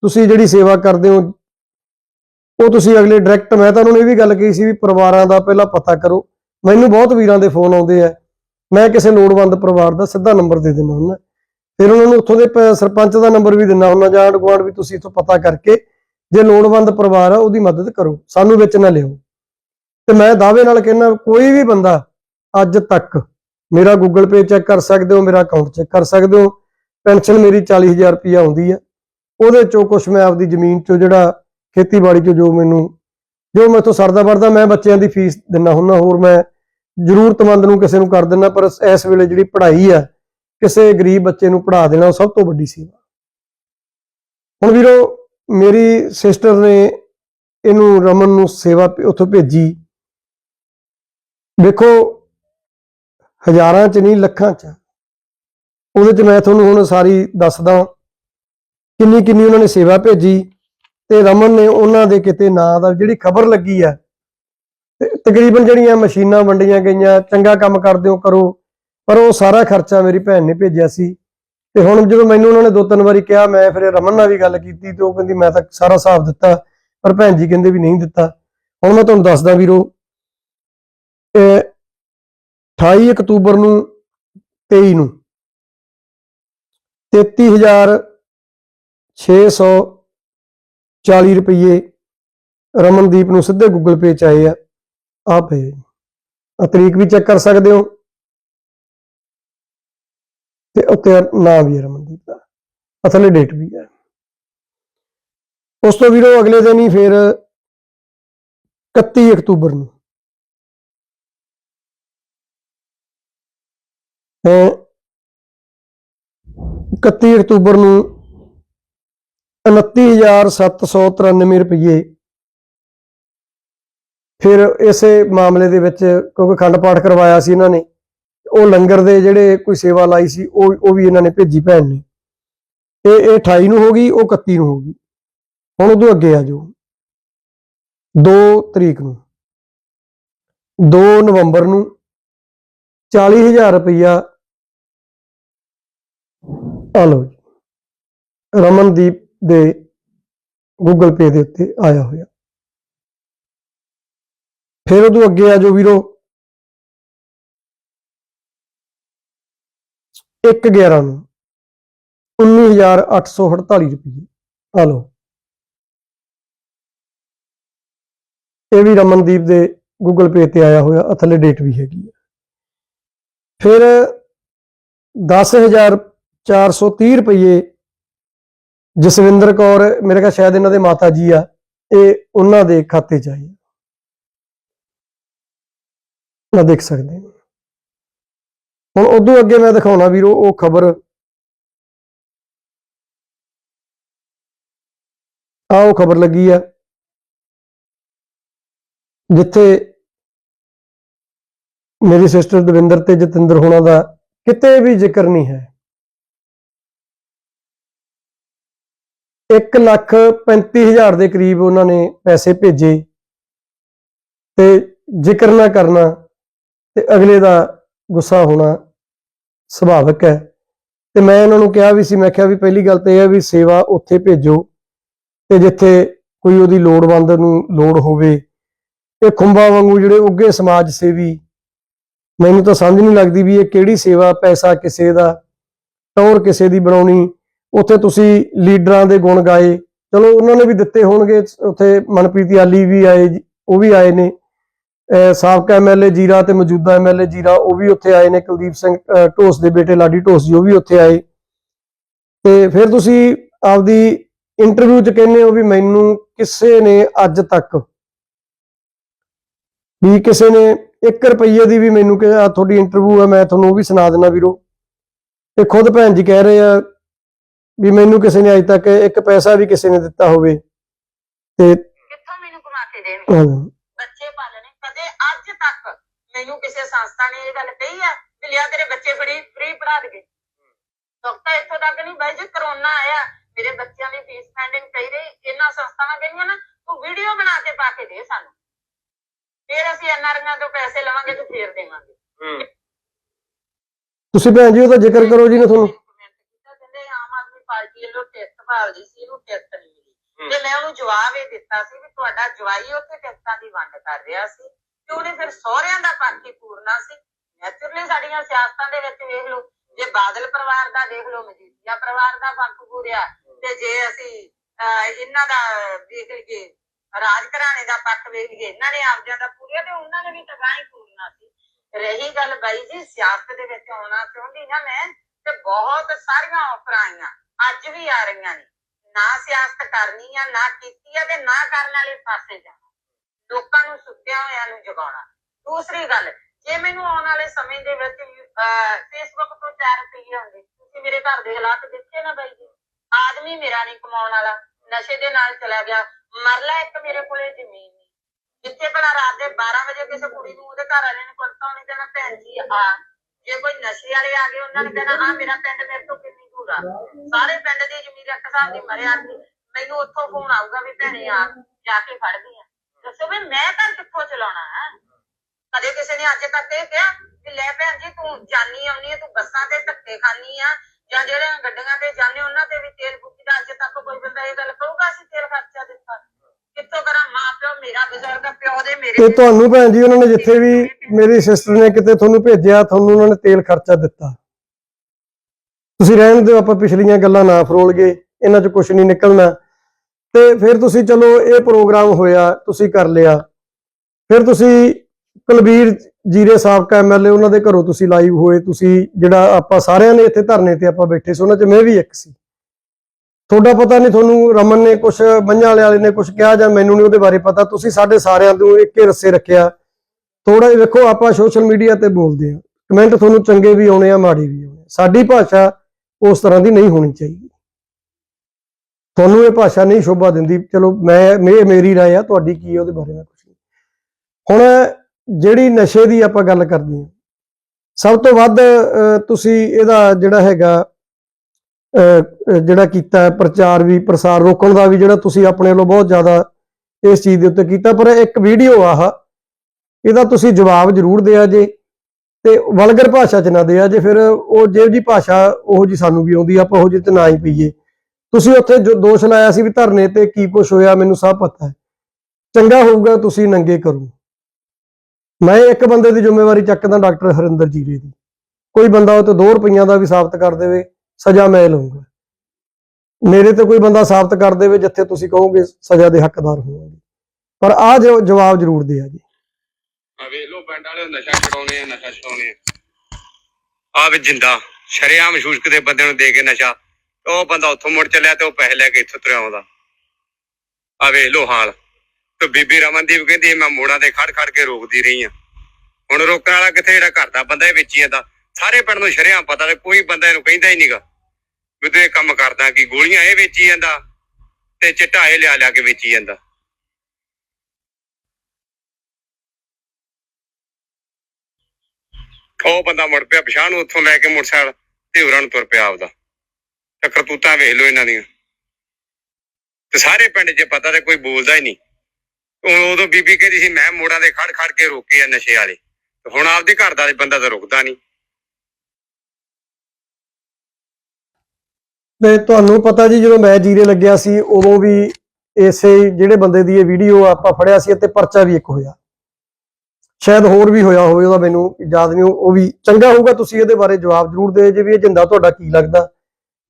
ਤੁਸੀਂ ਜਿਹੜੀ ਸੇਵਾ ਕਰਦੇ ਹੋ, ਉਹ ਤੁਸੀਂ ਅਗਲੇ ਡਾਇਰੈਕਟ ਮੈਂ ਤਾਂ ਉਹਨਾਂ ਨੂੰ ਇਹ ਵੀ ਗੱਲ ਕਹੀ ਸੀ ਵੀ ਪਰਿਵਾਰਾਂ ਦਾ ਪਹਿਲਾਂ ਪਤਾ ਕਰੋ। ਮੈਨੂੰ ਬਹੁਤ ਵੀਰਾਂ ਦੇ ਫੋਨ ਆਉਂਦੇ ਆ। ਮੈਂ ਕਿਸੇ ਲੋੜਵੰਦ ਪਰਿਵਾਰ ਦਾ ਸਿੱਧਾ ਨੰਬਰ ਦੇ ਦਿੰਦਾ ਹੁੰਦਾ। ਫਿਰ ਉਹਨਾਂ ਨੂੰ ਉੱਥੋਂ ਦੇ ਸਰਪੰਚ ਦਾ ਨੰਬਰ ਵੀ ਦਿੰਦਾ ਹੁੰਦਾ, ਜਾਂ ਗੁਆਂਢ ਵੀ ਤੁਸੀਂ ਇੱਥੋਂ ਪਤਾ ਕਰਕੇ ਜੇ ਲੋੜਵੰਦ ਪਰਿਵਾਰ ਆ, ਉਹਦੀ ਮਦਦ ਕਰੋ। ਸਾਨੂੰ ਵਿੱਚ ਨਾ ਲਿਓ ਤੇ ਮੈਂ ਦਾਅਵੇ ਨਾਲ ਕਹਿੰਦਾ, ਕੋਈ ਵੀ ਬੰਦਾ ਅੱਜ ਤੱਕ ਮੇਰਾ ਗੂਗਲ ਪੇ ਚੈੱਕ ਕਰ ਸਕਦੇ ਹੋ, ਮੇਰਾ ਅਕਾਊਂਟ ਚੈੱਕ ਕਰ ਸਕਦੇ ਹੋ। ਪੈਨਸ਼ਨ ਮੇਰੀ 40000 ਰੁਪਇਆ ਆਉਂਦੀ ਆ। ਉਹਦੇ ਚੋਂ ਕੁਝ ਮੈਂ ਆਪਦੀ ਜ਼ਮੀਨ ਚੋਂ ਜਿਹੜਾ ਖੇਤੀਬਾੜੀ ਚੋਂ ਜੋ ਮੈਨੂੰ, ਜੋ ਮੈਥੋਂ ਸਰਦਾ ਵਰਦਾ ਮੈਂ ਬੱਚਿਆਂ ਦੀ ਫੀਸ ਦਿੰਨਾ ਹੁੰਦਾ ਹੋਰ ਮੈਂ ਜ਼ਰੂਰਤਮੰਦ ਨੂੰ ਕਿਸੇ ਨੂੰ ਕਰ ਦਿੰਦਾ ਪਰ ਇਸ ਵੇਲੇ ਜਿਹੜੀ ਪੜ੍ਹਾਈ ਆ, ਕਿਸੇ ਗਰੀਬ ਬੱਚੇ ਨੂੰ ਪੜ੍ਹਾ ਦੇਣਾ ਉਹ ਸਭ ਤੋਂ ਵੱਡੀ ਸੇਵਾ। ਹੁਣ ਵੀਰੋ, ਮੇਰੀ ਸਿਸਟਰ ਨੇ ਇਹਨੂੰ ਰਮਨ ਨੂੰ ਸੇਵਾ ਉੱਥੋਂ ਭੇਜੀ। ਦੇਖੋ, ਹਜ਼ਾਰਾਂ ਚ ਨਹੀਂ, ਲੱਖਾਂ ਚ। ਉਹਦੇ ਚ ਮੈਂ ਤੁਹਾਨੂੰ ਹੁਣ ਸਾਰੀ ਦੱਸਦਾ ਕਿੰਨੀ ਕਿੰਨੀ ਉਹਨਾਂ ਨੇ ਸੇਵਾ ਭੇਜੀ ਤੇ ਰਮਨ ਨੇ ਉਹਨਾਂ ਦੇ ਕਿਤੇ ਨਾਂ ਦਾ ਜਿਹੜੀ ਖਬਰ ਲੱਗੀ ਆ, ਤੇ ਤਕਰੀਬਨ ਜਿਹੜੀਆਂ ਮਸ਼ੀਨਾਂ ਵੰਡੀਆਂ ਗਈਆਂ, ਚੰਗਾ ਕੰਮ ਕਰਦੇ ਹੋ ਕਰੋ, ਪਰ ਉਹ ਸਾਰਾ ਖਰਚਾ ਮੇਰੀ ਭੈਣ ਨੇ ਭੇਜਿਆ ਸੀ। ਤੇ ਹੁਣ ਜਦੋਂ ਮੈਨੂੰ ਉਹਨਾਂ ਨੇ ਦੋ ਤਿੰਨ ਵਾਰੀ ਕਿਹਾ, ਮੈਂ ਫਿਰ ਰਮਨ ਨਾਲ ਵੀ ਗੱਲ ਕੀਤੀ ਤੇ ਉਹ ਕਹਿੰਦੀ, ਮੈਂ ਤਾਂ ਸਾਰਾ ਹਿਸਾਬ ਦਿੱਤਾ, ਪਰ ਭੈਣ ਜੀ ਕਹਿੰਦੇ ਵੀ ਨਹੀਂ ਦਿੱਤਾ। ਹੁਣ ਮੈਂ ਤੁਹਾਨੂੰ ਦੱਸਦਾ ਵੀਰੋ, ਇਹ 28 ਅਕਤੂਬਰ ਨੂੰ 23 ਨੂੰ 33640 ਰੁਪਏ ਰਮਨਦੀਪ ਨੂੰ ਸਿੱਧੇ ਗੂਗਲ ਪੇ ਚ ਆਏ ਆ। ਆ ਪਏ ਆ ਤਰੀਕ ਵੀ ਚੈੱਕ ਕਰ ਸਕਦੇ ਹੋ। ਤੇ ਉੱਤੇ ਨਾਮ ਵੀ ਹੈ ਰਮਨਦੀਪ ਦਾ। ਅਸਲੇ ਡੇਟ ਵੀ ਹੈ ਉਸ ਤੋਂ ਵੀਰੋ ਅਗਲੇ ਦਿਨ ਹੀ ਫਿਰ 31 ਅਕਤੂਬਰ ਨੂੰ। ਅਹ 31 ਅਕਤੂਬਰ ਨੂੰ 29793 ਰੁਪਏ ਫਿਰ ਇਸੇ ਮਾਮਲੇ ਦੇ ਵਿੱਚ ਕਿਉਂਕਿ ਖੰਡ ਪਾਠ ਕਰਵਾਇਆ ਸੀ ਇਹਨਾਂ ਨੇ, ਉਹ ਲੰਗਰ ਦੇ ਜਿਹੜੇ ਕੋਈ ਸੇਵਾ ਲਾਈ ਸੀ, ਉਹ ਉਹ ਵੀ ਇਹਨਾਂ ਨੇ ਭੇਜੀ ਭੈਣ ਨੇ। ਇਹ ਇਹ 28 ਨੂੰ ਹੋ ਗਈ, ਉਹ 31 ਨੂੰ ਹੋ ਗਈ। ਹੁਣ ਉਦੋਂ ਅੱਗੇ ਆ ਜਾਓ। 2 ਤਰੀਕ ਨੂੰ। 2 ਨਵੰਬਰ ਨੂੰ 40000 ਰੁਪਇਆ ਆ ਲਓ ਜੀ। ਰਮਨਦੀਪ ਦੇ ਗੂਗਲ ਪੇ ਦੇ ਉੱਤੇ ਆਇਆ ਹੋਇਆ। ਫਿਰ ਉਦੋਂ ਅੱਗੇ ਆ ਜੋ ਵੀਰੋ। 1 11 ਨੂੰ 19848 ਰੁਪਏ ਆ ਲਓ। ਇਹ ਵੀ ਰਮਨਦੀਪ ਦੇ ਗੂਗਲ ਪੇ ਤੇ ਆਇਆ ਹੋਇਆ ਥੱਲੇ ਡੇਟ ਵੀ ਹੈਗੀ ਹੈ ਫਿਰ 10430 ਰੁਪਏ ਜਸਵਿੰਦਰ ਕੌਰ, ਮੇਰੇ ਖਿਆਲ ਸ਼ਾਇਦ ਇਹਨਾਂ ਦੇ ਮਾਤਾ ਜੀ ਆ, ਇਹ ਉਹਨਾਂ ਦੇ ਖਾਤੇ ਚ ਆਈ ਨਾ ਦੇਖ ਸਕਦੇ ਹਾਂ। ਹੁਣ ਉਦੋਂ ਅੱਗੇ ਮੈਂ ਦਿਖਾਉਣਾ ਵੀਰੋ, ਉਹ ਖਬਰ। ਆਹ ਉਹ ਖਬਰ ਲੱਗੀ ਆ, ਜਿੱਥੇ ਮੇਰੀ ਸਿਸਟਰ ਦਵਿੰਦਰ ਤੇ ਜਤਿੰਦਰ ਹੋਣਾ ਦਾ ਕਿਤੇ ਵੀ ਜ਼ਿਕਰ ਨਹੀਂ ਹੈ। 1 ਲੱਖ 35 ਹਜ਼ਾਰ ਦੇ ਕਰੀਬ ਉਹਨਾਂ ਨੇ ਪੈਸੇ ਭੇਜੇ ਤੇ ਜ਼ਿਕਰ ਨਾ ਕਰਨਾ ਤੇ ਅਗਲੇ ਦਾ ਗੁੱਸਾ ਹੋਣਾ ਸੁਭਾਵਿਕ ਹੈ। ਤੇ ਮੈਂ ਇਹਨਾਂ ਨੂੰ ਕਿਹਾ ਵੀ ਸੀ, ਮੈਂ ਕਿਹਾ ਵੀ ਪਹਿਲੀ ਗੱਲ ਤੇ ਇਹ ਹੈ ਵੀ ਸੇਵਾ ਉੱਥੇ ਭੇਜੋ ਤੇ ਜਿੱਥੇ ਕੋਈ ਉਹਦੀ ਲੋੜਵੰਦ ਨੂੰ ਲੋੜ ਹੋਵੇ। ਇਹ ਖੁੰਬਾ ਵਾਂਗੂ ਜਿਹੜੇ ਉੱਗੇ ਸਮਾਜ ਸੇਵੀ, ਮੈਨੂੰ ਤਾਂ ਸਮਝ ਨਹੀਂ ਲੱਗਦੀ ਵੀ ਇਹ ਕਿਹੜੀ ਸੇਵਾ, ਪੈਸਾ ਕਿਸੇ ਦਾ, ਟੌਰ ਕਿਸੇ ਦੀ ਬਣਾਉਣੀ ਉੱਥੇ ਤੁਸੀਂ ਲੀਡਰਾਂ ਦੇ ਗੁਣ ਗਾਏ। ਚਲੋ, ਉਹਨਾਂ ਨੇ ਵੀ ਦਿੱਤੇ ਹੋਣਗੇ। ਉੱਥੇ ਮਨਪ੍ਰੀਤ ਆਲੀ ਵੀ ਆਏ ਉਹ ਵੀ ਆਏ ਨੇ। ਅਹ ਸਾਬਕਾ ਐਮਐਲਏ ਜੀਰਾ ਤੇ ਮੌਜੂਦਾ ਐਮਐਲਏ ਜੀਰਾ, ਉਹ ਵੀ ਉੱਥੇ ਆਏ ਨੇ। ਕੁਲਦੀਪ ਸਿੰਘ ਢੋਸ ਦੇ ਬੇਟੇ ਲਾਡੀ ਢੋਸ ਜੀ, ਉਹ ਵੀ ਉੱਥੇ ਆਏ। ਤੇ ਫਿਰ ਤੁਸੀਂ ਆਪਦੀ ਇੰਟਰਵਿਊ 'ਚ ਕਹਿੰਦੇ ਹੋ ਵੀ ਮੈਨੂੰ ਕਿਸੇ ਨੇ ਅੱਜ ਤੱਕ ਵੀ ਕਿਸੇ ਨੇ 1 ਰੁਪਈਏ ਦੀ ਵੀ ਮੈਨੂੰ ਕਿ ਤੁਹਾਡੀ ਇੰਟਰਵਿਊ ਹੈ, ਮੈਂ ਤੁਹਾਨੂੰ ਉਹ ਵੀ ਸੁਣਾ ਦਿੰਦਾ ਵੀਰੋ। ਤੇ ਖੁਦ ਭੈਣ ਜੀ ਕਹਿ ਰਹੇ ਆ ਵੀ ਮੈਨੂੰ ਕਿਸੇ ਨੇ ਅੱਜ ਤੱਕ ਇੱਕ ਪੈਸਾ ਵੀ ਕਿਸੇ ਨੇ ਦਿੱਤਾ ਹੋਵੇ ਤੇ ਕਿੱਥੋਂ ਮੈਨੂੰ ਕਮਾ ਕੇ ਦੇਣਗੇ ਬੱਚੇ ਪਾਲਣੇ। ਕਦੇ ਅੱਜ ਤੱਕ ਮੈਨੂੰ ਕਿਸੇ ਸੰਸਥਾ ਨੇ ਇਹ ਗੱਲ ਕਹੀ ਆ ਕਿ ਲਿਆ ਤੇਰੇ ਬੱਚੇ ਫਰੀ ਫ੍ਰੀ ਪੜਾ ਦੇਗੇ ਡਾਕਟਰ ਇੱਥੋਂ ਤੱਕ ਨਹੀਂ ਬਾਈ ਜੀ ਕਰੋਨਾ ਆਇਆ। ਮੇਰੇ ਬੱਚਿਆਂ ਦੀ ਫੀਸ ਪੈਂਡਿੰਗ ਪਈ ਰਹੀ। ਇਹਨਾਂ ਸੰਸਥਾਵਾਂ ਕਹਿੰਦੀਆਂ ਨਾ ਤੂੰ ਵੀਡੀਓ ਬਣਾ ਕੇ ਪਾ ਕੇ ਦੇ ਸਾਨੂੰ। ਫਿਰ ਅਸੀਂ ਐਨਆਰਆਈਆਂ ਤੋਂ ਪੈਸੇ ਲਵਾਂਗੇ ਤੇ ਫੇਰ ਦੇਵਾਂਗੇ। ਹੂੰ। ਤੁਸੀਂ ਭੈਣ ਜੀ ਉਹਦਾ ਜ਼ਿਕਰ ਕਰੋ ਜੀ ਨੇ ਤੁਹਾਨੂੰ। ਪਾਰਟੀ ਵੱਲੋਂ ਟਿਕਟ ਭਾਲਦੀ ਸੀ ਇਹਨੂੰ ਟਿਕਟ ਨਹੀਂ ਮਿਲੀ। ਹੂੰ। ਤੇ ਮੈਂ ਉਹਨੂੰ ਜਵਾਬ ਇਹ ਦਿੱਤਾ ਸੀ ਵੀ ਤੁਹਾਡਾ ਜਵਾਈ ਉੱਥੇ ਟਿਕਟਾਂ ਦੀ ਵੰਡ ਕਰ ਰਿਹਾ ਸੀ ਤੇ ਉਹਨੇ ਫਿਰ ਸਹੁਰਿਆਂ ਦਾ ਪੱਖ ਹੀ ਪੂਰਨਾ ਸੀ। ਨੈਚੁਰਲੀ ਸਾਡੀਆਂ ਸਿਆਸਤਾਂ ਦੇ ਵਿੱਚ ਵੇਖ ਲਓ ਜੇ ਬਾਦਲ ਪਰਿਵਾਰ ਦਾ ਦੇਖ ਲਓ ਮਜੀਠੀਆ ਪਰਿਵਾਰ ਦਾ ਪੱਖ ਪੂਰਿਆ ਤੇ ਜੇ ਅਸੀਂ ਇਹਨਾਂ ਦਾ ਵੇਖ ਲਈਏ ਰਾਜ ਘਰਾਣੇ ਦਾ ਪੱਖ ਵੇਖ ਲਈਏ ਇਹਨਾਂ ਨੇ ਆਪਦਿਆਂ ਦਾ ਪੂਰਿਆ ਤੇ ਉਹਨਾਂ ਨੇ ਵੀ ਤਾਂ ਗਾਂ ਹੀ ਪੂਰਨਾ ਸੀ। ਰਹੀ ਗੱਲ ਬਾਈ ਜੀ ਸਿਆਸਤ ਦੇ ਵਿੱਚ ਆਉਣਾ ਚਾਹੁੰਦੀ ਨਾ ਮੈਂ ਤੇ ਬਹੁਤ ਸਾਰੀਆਂ ਆਫਰਾਂ ਆਈਆਂ। ਅੱਜ ਵੀ ਆ ਰਹੀਆਂ ਨੇ। ਨਾ ਸਿਆਸਤ ਕਰਨੀ ਆ, ਨਾ ਕੀਤੀ ਆ ਤੇ ਨਾ ਕਰਨ ਵਾਲੇ ਪਾਸੇ ਜਾਣਾ। ਲੋਕਾਂ ਨੂੰ ਸੁੱਤਿਆਂ ਹੋਇਆਂ ਨੂੰ ਜਗਾਉਣਾ। ਦੂਸਰੀ ਗੱਲ, ਜੇ ਮੈਨੂੰ ਆਉਣ ਵਾਲੇ ਸਮੇਂ ਦੇ ਵਿੱਚ ਫੇਸਬੁੱਕ ਤੋਂ 4 ਰੁਪਏ ਆਉਂਦੇ ਤੁਸੀਂ ਮੇਰੇ ਘਰ ਦੇ ਹਾਲਾਤ ਦੇਖੇ ਨਾ ਬਾਈ ਜੀ? ਆਦਮੀ ਮੇਰਾ ਨਹੀਂ ਕਮਾਉਣ ਵਾਲਾ, ਨਸ਼ੇ ਦੇ ਨਾਲ ਚਲਾ ਗਿਆ। ਮਰਲਾ ਇੱਕ ਮੇਰੇ ਕੋਲੇ ਜ਼ਮੀਨ। ਨਹੀਂ ਜਿੱਥੇ ਭਲਾ ਰਾਤ ਦੇ 12 ਵਜੇ ਕਿਸੇ ਕੁੜੀ ਨੂੰ ਉਹਦੇ ਘਰ ਵਾਲੇ ਨੇ ਕੁਲਤਾ ਉਹਨੇ ਕਹਿਣਾ, ਭੈਣ ਜੀ, ਆ। ਜੇ ਕੋਈ ਨਸ਼ੇ ਵਾਲੇ ਆ ਗਏ, ਉਹਨਾਂ ਨੇ ਕਹਿਣਾ ਆ ਮੇਰਾ ਪਿੰਡ ਮੇਰੇ ਤੋਂ ਆ ਸਾਰੇ ਪਿੰਡ ਦੀ ਜ਼ਮੀਨ ਇੱਕ ਹਿਸਾਬ ਦੀ ਮਰਿਆ ਸੀ ਮੈਨੂੰ ਉੱਥੋਂ ਫੋਨ ਆਊਗਾ ਵੀ ਭੈਣੇ ਆ ਜਾ ਕੇ ਫੜਦੀ ਆ। ਦੱਸੋ ਵੀ ਮੈਂ ਘਰ ਕਿੱਥੋਂ ਚਲਾਉਣਾ ਹੈ ਕਦੇ ਕਿਸੇ ਨੇ ਅੱਜ ਤੱਕ ਇਹ ਕਿਹਾ ਕਿ ਲੈ ਭੈਣ ਜੀ ਤੂੰ ਜਾਨੀ ਆਉਣੀ ਹੈ ਤੂੰ ਬੱਸਾਂ ਤੇ ਧੱਕੇ ਖਾਨੀ ਆ ਜਾਂ ਜਿਹੜੇ ਗੱਡੀਆਂ ਤੇ ਜਾਂਦੇ ਉਹਨਾਂ ਤੇ ਵੀ ਤੇਲ ਫੂਕੀ ਦਾ ਅੱਜ ਤੱਕ ਕੋਈ ਬੰਦਾ ਇਹ ਗੱਲ ਕਹੂਗਾ ਅਸੀਂ ਤੇਲ ਖਰਚਾ ਦਿੱਤਾ। ਕਿੱਥੋਂ ਕਰਾਂ? ਮਾਂ ਪਿਓ ਮੇਰਾ ਬਜ਼ੁਰਗ ਪਿਓ ਦੇ ਮੇਰੇ ਤੇ ਤੁਹਾਨੂੰ ਭੈਣ ਜੀ ਉਹਨਾਂ ਨੇ ਜਿੱਥੇ ਵੀ ਮੇਰੀ ਸਿਸਟਰ ਨੇ ਕਿਤੇ ਤੁਹਾਨੂੰ ਭੇਜਿਆ ਤੁਹਾਨੂੰ ਉਹਨਾਂ ਨੇ ਤੇਲ ਖਰਚਾ ਦਿੱਤਾ। ਤੁਸੀਂ ਰਹਿਣ ਦਿਓ, ਆਪਾਂ ਪਿਛਲੀਆਂ ਗੱਲਾਂ ਨਾ ਫਰੋਲ ਗਏ, ਇਹਨਾਂ 'ਚ ਕੁਝ ਨਹੀਂ ਨਿਕਲਣਾ। ਤੇ ਫਿਰ ਤੁਸੀਂ ਚਲੋ, ਇਹ ਪ੍ਰੋਗਰਾਮ ਹੋਇਆ, ਤੁਸੀਂ ਕਰ ਲਿਆ। ਫਿਰ ਤੁਸੀਂ ਕੁਲਬੀਰ ਜੀਰੇ ਸਾਬਕਾ ਐਮਐਲਏ ਉਹਨਾਂ ਦੇ ਘਰੋਂ ਤੁਸੀਂ ਲਾਈਵ ਹੋਏ, ਤੁਸੀਂ ਜਿਹੜਾ ਆਪਾਂ ਸਾਰਿਆਂ ਨੇ ਇੱਥੇ ਧਰਨੇ ਤੇ ਆਪਾਂ ਬੈਠੇ ਸੀ, ਉਹਨਾਂ 'ਚ ਮੈਂ ਵੀ ਇੱਕ ਸੀ। ਤੁਹਾਡਾ ਪਤਾ ਨਹੀਂ ਤੁਹਾਨੂੰ ਰਮਨ ਨੇ ਕੁਝ ਮੰਝਾਂ ਵਾਲੇ ਵਾਲੇ ਨੇ ਕੁਝ ਕਿਹਾ ਜਾਂ ਮੈਨੂੰ ਨਹੀਂ ਉਹਦੇ ਬਾਰੇ ਪਤਾ, ਤੁਸੀਂ ਸਾਡੇ ਸਾਰਿਆਂ ਤੋਂ ਇੱਕੇ ਰੱਸੇ ਰੱਖਿਆ। ਥੋੜਾ ਜਿਹਾ ਵੇਖੋ, ਆਪਾਂ ਸੋਸ਼ਲ ਮੀਡੀਆ ਤੇ ਬੋਲਦੇ ਆ ਕਮੈਂਟ ਤੁਹਾਨੂੰ ਚੰਗੇ ਵੀ ਆਉਣੇ ਆ, ਮਾੜੇ ਵੀ ਆਉਣੇ ਸਾਡੀ ਭਾਸ਼ਾ ਉਸ ਤਰ੍ਹਾਂ ਦੀ ਨਹੀਂ ਹੋਣੀ ਚਾਹੀਦੀ। ਤੁਹਾਨੂੰ ਇਹ ਭਾਸ਼ਾ ਨਹੀਂ ਸ਼ੋਭਾ ਦਿੰਦੀ। ਚਲੋ ਮੈਂ ਮੇ- ਮੇਰੀ ਰਾਏ ਆ ਤੁਹਾਡੀ ਕੀ ਹੈ ਉਹਦੇ ਬਾਰੇ ਮੈਂ ਕੁਝ ਨਹੀਂ। ਹੁਣ ਜਿਹੜੀ ਨਸ਼ੇ ਦੀ ਆਪਾਂ ਗੱਲ ਕਰਦੇ ਹਾਂ ਸਭ ਤੋਂ ਵੱਧ ਅਹ, ਤੁਸੀਂ ਇਹਦਾ ਜਿਹੜਾ ਹੈਗਾ ਅਹ, ਜਿਹੜਾ ਕੀਤਾ ਪ੍ਰਚਾਰ ਵੀ ਪ੍ਰਸਾਰ ਰੋਕਣ ਦਾ ਵੀ ਜਿਹੜਾ ਤੁਸੀਂ ਆਪਣੇ ਵੱਲੋਂ ਬਹੁਤ ਜ਼ਿਆਦਾ ਇਸ ਚੀਜ਼ ਦੇ ਉੱਤੇ ਕੀਤਾ। ਪਰ ਇੱਕ ਵੀਡੀਓ ਆਹ ਇਹਦਾ ਤੁਸੀਂ ਜਵਾਬ ਜ਼ਰੂਰ ਦਿਆ ਜੇ। ਤੇ ਵਲਗਰ ਭਾਸ਼ਾ 'ਚ ਨਾ ਦਿਆ ਜੇ, ਫਿਰ ਉਹ ਜਿਹੋ ਜੀ ਭਾਸ਼ਾ, ਉਹ ਜੀ ਸਾਨੂੰ ਵੀ ਆਉਂਦੀ ਆਪਾਂ ਉਹ ਜਿਹੇ ਤੇ ਨਾ ਹੀ ਪਈਏ। ਤੁਸੀਂ ਉੱਥੇ ਜੋ ਦੋਸ਼ ਲਾਇਆ ਸੀ ਵੀ ਧਰਨੇ ਤੇ ਕੀ ਕੁਝ ਹੋਇਆ, ਮੈਨੂੰ ਸਭ ਪਤਾ ਹੈ। ਚੰਗਾ ਹੋਊਗਾ, ਤੁਸੀਂ ਨੰਗੇ ਕਰੋ। ਮੈਂ ਇੱਕ ਬੰਦੇ ਦੀ ਜ਼ਿੰਮੇਵਾਰੀ ਚੱਕਦਾ ਡਾਕਟਰ ਹਰਿੰਦਰ ਜੀਰੇ ਦੀ। ਕੋਈ ਬੰਦਾ ਉਹ ਤੇ 2 ਰੁਪਈਆਂ ਦਾ ਵੀ ਸਾਬਤ ਕਰ ਦੇਵੇ, ਸਜ਼ਾ ਮੈਂ ਲਵਾਂਗਾ ਮੇਰੇ ਤੇ ਕੋਈ ਬੰਦਾ ਸਾਬਤ ਕਰ ਦੇਵੇ, ਜਿੱਥੇ ਤੁਸੀਂ ਕਹੋਗੇ ਸਜ਼ਾ ਦੇ ਹੱਕਦਾਰ ਹੋਵਾਂਗੇ। ਪਰ ਆ ਜਵਾਬ ਜ਼ਰੂਰ ਦਿਆ ਜੀ। ਆ ਵੇਖ ਲੋ ਪਿੰਡ ਵਾਲੇ ਨਸ਼ਾ ਛਡਾਉਣੇ ਆ, ਨਸ਼ਾ ਛਡਾਉਣੇ ਆ। ਆ ਵੀ ਜਿੰਦਾ, ਸ਼ਰੇਆਮ ਸ਼ੂਸ਼ਕ ਦੇ ਬੰਦੇ ਨੂੰ ਦੇ ਕੇ ਨਸ਼ਾ। ਉਹ ਬੰਦਾ ਉੱਥੋਂ ਮੁੜ ਚੱਲਿਆ ਤੇ ਉਹ ਪੈਸੇ ਲੈ ਕੇ ਇੱਥੋਂ ਤੁਰਿਆ ਆਉਂਦਾ। ਆ ਵੇਖ ਲੋ ਹਾਲ। ਤੇ ਬੀਬੀ ਰਮਨਦੀਪ ਕਹਿੰਦੀ ਮੈਂ ਮੋੜਾਂ ਤੇ ਖੜ ਖੜ ਕੇ ਰੋਕਦੀ ਰਹੀ ਆ ਹੁਣ ਰੋਕਣ ਵਾਲਾ ਕਿੱਥੇ ਜਿਹੜਾ ਘਰ ਦਾ ਬੰਦਾ ਇਹ ਵੇਚੀ ਜਾਂਦਾ ਸਾਰੇ ਪਿੰਡ ਨੂੰ ਸ਼ਰੇਆਮ ਪਤਾ ਤੇ ਕੋਈ ਬੰਦਾ ਇਹਨੂੰ ਕਹਿੰਦਾ ਹੀ ਨਹੀਂਗਾ ਵੀ ਤੂੰ ਇਹ ਕੰਮ ਕਰਦਾ, ਕਿ ਗੋਲੀਆਂ ਇਹ ਵੇਚੀ ਜਾਂਦਾ ਤੇ ਚਿੱਟਾ ਇਹ ਲਿਆ ਲਿਆ ਕੇ ਵੇਚੀ ਜਾਂਦਾ। ਉਹ ਬੰਦਾ ਮੁੜ ਪਿਆ, ਪਛਾਣ ਨੂੰ ਉੱਥੋਂ ਲੈ ਕੇ ਮੋਟਰਸਾਈਕਲ ਤੇ ਹੋਰਾਂ ਨੂੰ ਤੁਰ ਪਿਆ ਆਪਦਾ। ਤੇ ਕਰਤੂਤਾਂ ਵੇਖ ਲਓ ਇਹਨਾਂ ਦੀਆਂ। ਤੇ ਸਾਰੇ ਪਿੰਡ 'ਚ ਪਤਾ ਤੇ ਕੋਈ ਬੋਲਦਾ ਹੀ ਨਹੀਂ। ਉਦੋਂ ਬੀਬੀ ਕਹਿੰਦੀ ਸੀ, ਮੈਂ ਮੋੜਾਂ ਦੇ ਖੜ ਖੜ ਕੇ ਰੋਕੇ ਆ ਨਸ਼ੇ ਵਾਲੇ। ਹੁਣ ਆਪਦੇ ਘਰ ਦਾ ਬੰਦਾ ਤਾਂ ਰੁਕਦਾ ਨਹੀਂ। ਤੇ ਤੁਹਾਨੂੰ ਪਤਾ ਜੀ, ਜਦੋਂ ਮੈਂ ਜੀਰੇ ਲੱਗਿਆ ਸੀ, ਉਦੋਂ ਵੀ ਇਸੇ ਜਿਹੜੇ ਬੰਦੇ ਦੀ ਇਹ ਵੀਡੀਓ ਆਪਾਂ ਫੜਿਆ ਸੀ ਤੇ ਪਰਚਾ ਵੀ ਇੱਕ ਹੋਇਆ। ਸ਼ਾਇਦ ਹੋਰ ਵੀ ਹੋਇਆ ਹੋਵੇ, ਉਹਦਾ ਮੈਨੂੰ ਯਾਦ ਨਹੀਂ, ਉਹ ਉਹ ਵੀ ਚੰਗਾ ਹੋਊਗਾ, ਤੁਸੀਂ ਇਹਦੇ ਬਾਰੇ ਜਵਾਬ ਜ਼ਰੂਰ ਦੇ ਜੇ ਵੀ ਇਹ ਜਿੰਦਾ ਤੁਹਾਡਾ ਕੀ ਲੱਗਦਾ।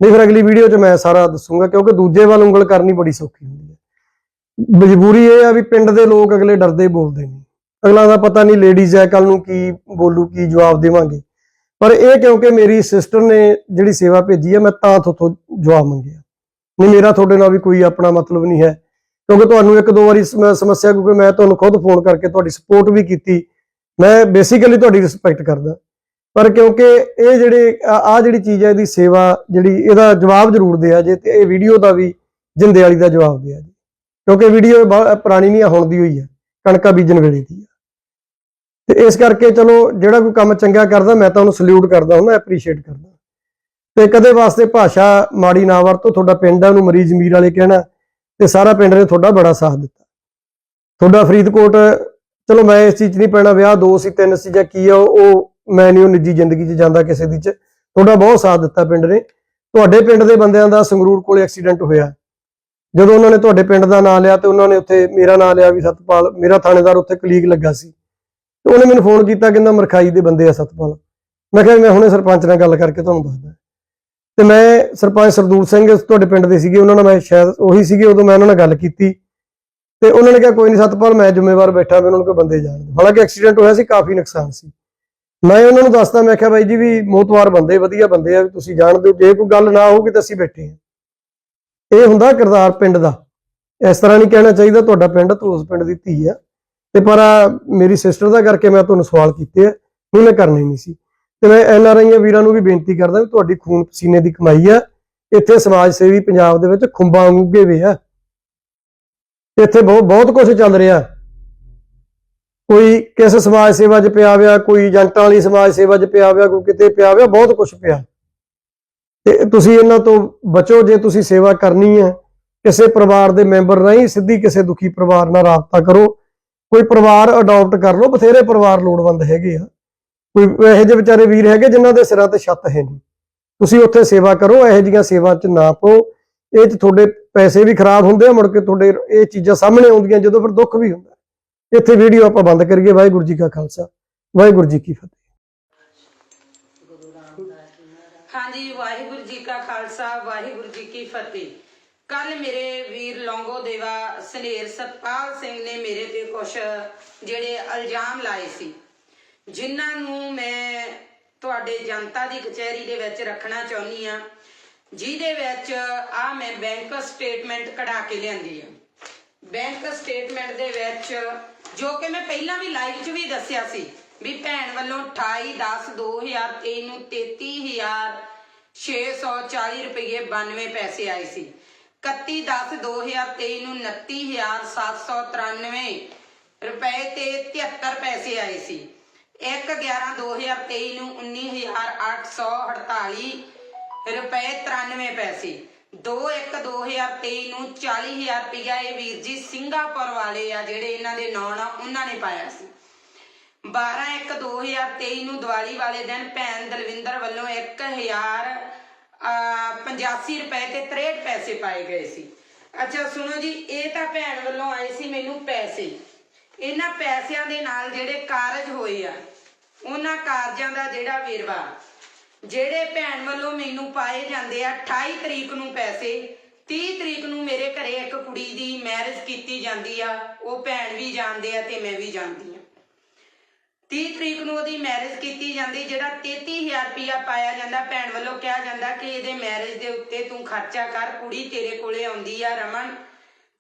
ਨਹੀਂ ਫਿਰ ਅਗਲੀ ਵੀਡੀਓ 'ਚ ਮੈਂ ਸਾਰਾ ਦੱਸੂਗਾ, ਕਿਉਂਕਿ ਦੂਜੇ ਵੱਲ ਉਂਗਲ ਕਰਨੀ ਬੜੀ ਸੌਖੀ ਹੁੰਦੀ ਹੈ। ਮਜਬੂਰੀ ਇਹ ਆ ਵੀ ਪਿੰਡ ਦੇ ਲੋਕ ਅਗਲੇ ਡਰਦੇ ਬੋਲਦੇ ਨੇ ਅਗਲਾ ਦਾ ਪਤਾ ਨਹੀਂ ਲੇਡੀਜ਼ ਹੈ ਕੱਲ ਨੂੰ ਕੀ ਬੋਲੂ, ਕੀ ਜਵਾਬ ਦੇਵਾਂਗੇ। ਪਰ ਇਹ ਕਿਉਂਕਿ ਮੇਰੀ ਸਿਸਟਰ ਨੇ ਜਿਹੜੀ ਸੇਵਾ ਭੇਜੀ ਹੈ, ਮੈਂ ਤਾਂ ਤੁਹਾਡੇ ਜਵਾਬ ਮੰਗਿਆ। ਨਹੀਂ, ਮੇਰਾ ਤੁਹਾਡੇ ਨਾਲ ਵੀ ਕੋਈ ਆਪਣਾ ਮਤਲਬ ਨਹੀਂ ਹੈ। ਕਿਉਂਕਿ ਤੁਹਾਨੂੰ ਇੱਕ ਦੋ ਵਾਰੀ ਸਮੱਸਿਆ, ਕਿਉਂਕਿ ਮੈਂ ਤੁਹਾਨੂੰ ਖੁਦ ਫੋਨ ਕਰਕੇ ਤੁਹਾਡੀ ਸਪੋਰਟ ਵੀ ਕੀਤੀ। ਮੈਂ ਬੇਸਿਕਲੀ ਤੁਹਾਡੀ ਰਿਸਪੈਕਟ ਕਰਦਾ। ਪਰ ਕਿਉਂਕਿ ਇਹ ਜਿਹੜੇ, ਆ ਜਿਹੜੀ ਚੀਜ਼ ਹੈ ਇਹਦੀ ਸੇਵਾ ਜਿਹੜੀ, ਇਹਦਾ ਜਵਾਬ ਜ਼ਰੂਰ ਦਿਆ ਜੇ ਤੇ ਇਹ ਵੀਡੀਓ ਦਾ ਵੀ ਜਿੰਦੇ ਵਾਲੀ ਦਾ ਜਵਾਬ ਦਿਆ ਜੀ। ਕਿਉਂਕਿ ਵੀਡੀਓ ਪੁਰਾਣੀ ਨਹੀਂ ਆ, ਹੁਣ ਦੀ ਹੋਈ ਹੈ ਕਣਕਾਂ ਬੀਜਣ ਵੇਲੇ ਦੀ ਆ। ਤੇ ਇਸ ਕਰਕੇ ਚਲੋ, ਜਿਹੜਾ ਕੋਈ ਕੰਮ ਚੰਗਾ ਕਰਦਾ, ਮੈਂ ਤਾਂ ਉਹਨੂੰ ਸਲੂਟ ਕਰਦਾ ਹੁੰਦਾ ਐਪਰੀਸ਼ੀਏਟ ਕਰਦਾ। ਤੇ ਕਦੇ ਵਾਸਤੇ ਭਾਸ਼ਾ ਮਾੜੀ ਨਾ ਵਰਤੋ, ਤੁਹਾਡਾ ਪਿੰਡ ਆ, ਉਹਨੂੰ ਮਰੀਜ਼ ਮੀਰ ਵਾਲੇ ਕਹਿਣਾ। ਤੇ ਸਾਰਾ ਪਿੰਡ ਨੇ ਤੁਹਾਡਾ ਬੜਾ ਸਾਥ ਦਿੱਤਾ। ਤੁਹਾਡਾ ਫਰੀਦਕੋਟ, ਚਲੋ ਮੈਂ ਇਸ ਚੀਜ਼ 'ਚ ਨਹੀਂ ਪੈਣਾ, ਵਿਆਹ ਦੋ ਸੀ, ਤਿੰਨ ਸੀ ਜਾਂ ਕੀ ਆ, ਉਹ ਉਹ ਮੈਂ ਨਹੀਂ ਉਹ ਨਿੱਜੀ ਜ਼ਿੰਦਗੀ 'ਚ ਜਾਂਦਾ ਕਿਸੇ ਦੀ 'ਚ। ਤੁਹਾਡਾ ਬਹੁਤ ਸਾਥ ਦਿੱਤਾ ਪਿੰਡ ਨੇ। ਤੁਹਾਡੇ ਪਿੰਡ ਦੇ ਬੰਦਿਆਂ ਦਾ ਸੰਗਰੂਰ ਕੋਲੇ ਐਕਸੀਡੈਂਟ ਹੋਇਆ। ਜਦੋਂ ਉਹਨਾਂ ਨੇ ਤੁਹਾਡੇ ਪਿੰਡ ਦਾ ਨਾਮ ਲਿਆ ਤੇ ਉਹਨਾਂ ਨੇ ਉੱਥੇ ਮੇਰਾ ਨਾਮ ਲਿਆ ਵੀ ਸਤਪਾਲ, ਮੇਰਾ ਥਾਣੇਦਾਰ ਉੱਥੇ ਕਲੀਗ ਲੱਗਾ ਸੀ। ਤੇ ਉਹਨੇ ਮੈਨੂੰ ਫੋਨ ਕੀਤਾ, ਕਹਿੰਦਾ ਮਰਖਾਈ ਦੇ ਬੰਦੇ ਆ ਸਤਪਾਲ। ਮੈਂ ਕਿਹਾ ਮੈਂ ਹੁਣੇ ਸਰਪੰਚ ਨਾਲ ਗੱਲ ਕਰਕੇ ਤੁਹਾਨੂੰ ਦੱਸਦਾ। ਤੇ ਮੈਂ ਸਰਪੰਚ ਸਰਦੂਲ ਸਿੰਘ ਤੁਹਾਡੇ ਪਿੰਡ ਦੇ ਸੀਗੇ, ਉਹਨਾਂ ਨਾਲ ਮੈਂ ਸ਼ਾਇਦ ਉਹੀ ਸੀਗੇ, ਉਦੋਂ ਮੈਂ ਉਹਨਾਂ ਨਾਲ ਗੱਲ ਕੀਤੀ। ਤੇ ਉਹਨਾਂ ਨੇ ਕਿਹਾ, ਕੋਈ ਨਹੀਂ ਸਤਪਾਲ, ਮੈਂ ਜ਼ਿੰਮੇਵਾਰ ਬੈਠਾ, ਮੈਂ ਉਹਨਾਂ ਨੂੰ ਕੋਈ ਬੰਦੇ ਜਾਣ ਦਿਓ। ਹਾਲਾਂਕਿ ਐਕਸੀਡੈਂਟ ਹੋਇਆ ਸੀ, ਕਾਫੀ ਨੁਕਸਾਨ ਸੀ। ਮੈਂ ਉਹਨਾਂ ਨੂੰ ਦੱਸਦਾ, ਮੈਂ ਕਿਹਾ, ਬਾਈ ਜੀ, ਵੀ ਮੋਤਵਾਰ ਬੰਦੇ, ਵਧੀਆ ਬੰਦੇ ਆ, ਵੀ ਤੁਸੀਂ ਜਾਣਦੇ ਹੋ, ਜੇ ਕੋਈ ਗੱਲ ਨਾ ਹੋਊਗੀ ਤਾਂ ਅਸੀਂ ਬੈਠੇ ਹਾਂ। ਇਹ ਹੁੰਦਾ ਕਿਰਦਾਰ ਪਿੰਡ ਦਾ। ਇਸ ਤਰ੍ਹਾਂ ਨਹੀਂ ਕਹਿਣਾ ਚਾਹੀਦਾ, ਤੁਹਾਡਾ ਪਿੰਡ ਤੋਂ ਉਸ ਪਿੰਡ ਦੀ ਧੀ ਆ। ਤੇ ਪਰ ਮੇਰੀ ਸਿਸਟਰ ਦਾ ਕਰਕੇ ਮੈਂ ਤੁਹਾਨੂੰ ਸਵਾਲ ਕੀਤੇ ਆ, ਨਹੀਂ, ਮੈਂ ਕਰਨੇ ਨਹੀਂ ਸੀ। ਤੇ ਮੈਂ ਐਨ ਆਰ ਆਈਆਂ ਵੀਰਾਂ ਨੂੰ ਵੀ ਬੇਨਤੀ ਕਰਦਾ ਵੀ ਤੁਹਾਡੀ ਖੂਨ ਪਸੀਨੇ ਦੀ ਕਮਾਈ ਆ। ਇੱਥੇ ਸਮਾਜ ਸੇਵੀ ਪੰਜਾਬ ਦੇ ਵਿੱਚ ਖੁੰਬਾਂ ਉੱਗੇ ਵੇ ਆ। ਇੱਥੇ ਬਹੁਤ ਬਹੁਤ ਕੁਝ ਚੱਲ ਰਿਹਾ। ਕੋਈ ਕਿਸ ਸਮਾਜ ਸੇਵਾ 'ਚ ਪਿਆ ਹੋਇਆ, ਕੋਈ ਏਜੰਟਾਂ ਵਾਲੀ ਸਮਾਜ ਸੇਵਾ 'ਚ ਪਿਆ ਹੋਇਆ, ਕੋਈ ਕਿਤੇ ਪਿਆ ਹੋਇਆ, ਬਹੁਤ ਕੁਝ ਪਿਆ। ਤੇ ਤੁਸੀਂ ਇਹਨਾਂ ਤੋਂ ਬਚੋ ਜੇ ਤੁਸੀਂ ਸੇਵਾ ਕਰਨੀ ਹੈ ਕਿਸੇ ਪਰਿਵਾਰ ਦੇ ਮੈਂਬਰ ਨਹੀਂ ਸਿੱਧੀ ਕਿਸੇ ਦੁਖੀ ਪਰਿਵਾਰ ਨਾਲ ਰਾਬਤਾ ਕਰੋ। ਕੋਈ ਪਰਿਵਾਰ ਅਡਾਪਟ ਕਰ ਲਓ, ਬਥੇਰੇ ਪਰਿਵਾਰ ਲੋੜਵੰਦ ਹੈਗੇ ਆ। ਕੋਈ ਇਹੋ ਜਿਹੇ ਵਿਚਾਰੇ ਵੀਰ ਹੈਗੇ ਜਿਨ੍ਹਾਂ ਦੇ ਸਿਰਾਂ ਤੇ ਛੱਤ ਹੈ ਨਹੀਂ। ਤੁਸੀਂ ਉੱਥੇ ਸੇਵਾ ਕਰੋ, ਇਹੋ ਜਿਹੀਆਂ ਸੇਵਾ 'ਚ ਨਾ ਪਾਓ। ਇਹ 'ਚ ਤੁਹਾਡੇ ਪੈਸੇ ਵੀ ਖਰਾਬ ਹੁੰਦੇ ਆ, ਮੁੜ ਕੇ ਤੁਹਾਡੇ ਇਹ ਚੀਜ਼ਾਂ ਸਾਹਮਣੇ ਆਉਂਦੀਆਂ, ਜਦੋਂ ਫਿਰ ਦੁੱਖ ਵੀ ਹੁੰਦਾ ਇੱਥੇ ਵੀਡੀਓ ਆਪਾਂ ਬੰਦ ਕਰੀਏ। ਵਾਹਿਗੁਰੂ ਜੀ ਕਾ ਖਾਲਸਾ, ਵਾਹਿਗੁਰੂ ਜੀ ਕੀ ਫਤਿਹ। ਹਾਂਜੀ, ਵਾਹਿਗੁਰੂ ਜੀ ਕਾ ਖਾਲਸਾ, ਵਾਹਿਗੁਰੂ ਜੀ ਕੀ ਫਤਿਹ। ਕੱਲ ਮੇਰੇ ਵੀਰ ਲੌਂਗੋ ਦੇਵਾ ਸਨੇਰ ਸਤਪਾਲ ਸਿੰਘ ਨੇ ਮੇਰੇ ਤੇ ਕੁਝ ਜਿਹੜੇ ਇਲਜ਼ਾਮ ਲਾਏ ਸੀ। ਜਿਨ੍ਹਾਂ ਨੂੰ ਮੈਂ ਤੁਹਾਡੇ ਜਨਤਾ ਦੀ ਕਚਹਿਰੀ ਦੇ ਵਿੱਚ ਰੱਖਣਾ ਚਾਹੁੰਦੀ ਆ ਜਿਹਦੇ ਵਿੱਚ ਆ ਮੈਂ ਬੈਂਕ ਸਟੇਟਮੈਂਟ ਕਢਾ ਕੇ ਲਿਆਂਦੀ ਆ ਬੈਂਕ ਸਟੇਟਮੈਂਟ ਦੇ ਵਿੱਚ ਜੋ ਕਿ ਮੈਂ ਪਹਿਲਾਂ ਵੀ ਲਾਈਵ 'ਚ ਵੀ ਦੱਸਿਆ ਸੀ ਵੀ ਭੈਣ ਵੱਲੋਂ 28 10 2023 ਨੂੰ 33640 ਰੁਪਏ 92 ਪੈਸੇ ਆਏ ਸੀ। 31 10 2023 ਨੂੰ 29793 ਰੁਪਏ ਤੇ 73 ਪੈਸੇ ਆਏ ਸੀ। 1 11 2023 ਨੂੰ 19848 ਰੁਪਏ 93 ਪੈਸੇ। 2 1 2023 ਨੂੰ 40000 ਰੁਪਇਆ ਇਹ ਵੀਰ ਜੀ ਸਿੰਗਾਪੁਰ ਵਾਲੇ ਆ ਜਿਹੜੇ ਇਹਨਾਂ ਦੇ ਨਾਂ ਆ, ਉਹਨਾਂ ਨੇ ਪਾਇਆ ਸੀ। 12 1 2023 ਨੂੰ ਦੀਵਾਲੀ ਵਾਲੇ ਦਿਨ ਭੈਣ ਦਲਵਿੰਦਰ ਵੱਲੋਂ 1000 85 ਰੁਪਏ ਤੇ 63 ਪੈਸੇ ਪਾਏ ਗਏ ਸੀ। ਅੱਛਾ, ਸੁਣੋ ਜੀ, ਇਹ ਤਾਂ ਭੈਣ ਵੱਲੋਂ ਆਏ ਸੀ ਮੈਨੂੰ ਪੈਸੇ। ਇਹਨਾਂ ਪੈਸਿਆਂ ਦੇ ਨਾਲ ਜਿਹੜੇ ਕਾਰਜ ਹੋਏ ਆ ਉਹਨਾਂ ਕਾਰਜਾਂ ਦਾ ਜਿਹੜਾ ਵੇਰਵਾ, ਜਿਹੜੇ ਭੈਣ ਵੱਲੋਂ ਮੈਨੂੰ ਪਾਏ ਜਾਂਦੇ ਆ 28 ਤਰੀਕ ਨੂੰ ਪੈਸੇ 30 ਤਰੀਕ ਨੂੰ ਮੇਰੇ ਘਰੇ ਇੱਕ ਕੁੜੀ ਦੀ ਮੈਰਿਜ ਕੀਤੀ ਜਾਂਦੀ ਆ, ਉਹ ਭੈਣ ਵੀ ਜਾਣਦੇ ਆ ਤੇ ਮੈਂ ਵੀ ਜਾਣਦੀ ਆ। 30 ਤਰੀਕ ਨੂੰ ਉਹਦੀ ਮੈਰਿਜ ਕੀਤੀ ਜਾਂਦੀ, ਜਿਹੜਾ 33000 ਰੁਪਇਆ ਪਾਇਆ ਜਾਂਦਾ, ਭੈਣ ਵੱਲੋਂ ਕਿਹਾ ਜਾਂਦਾ ਕਿ ਇਹਦੇ ਮੈਰਿਜ ਦੇ ਉੱਤੇ ਤੂੰ ਖਰਚਾ ਕਰ, ਕੁੜੀ ਤੇਰੇ ਕੋਲੇ ਆਉਂਦੀ ਆ ਰਮਨ,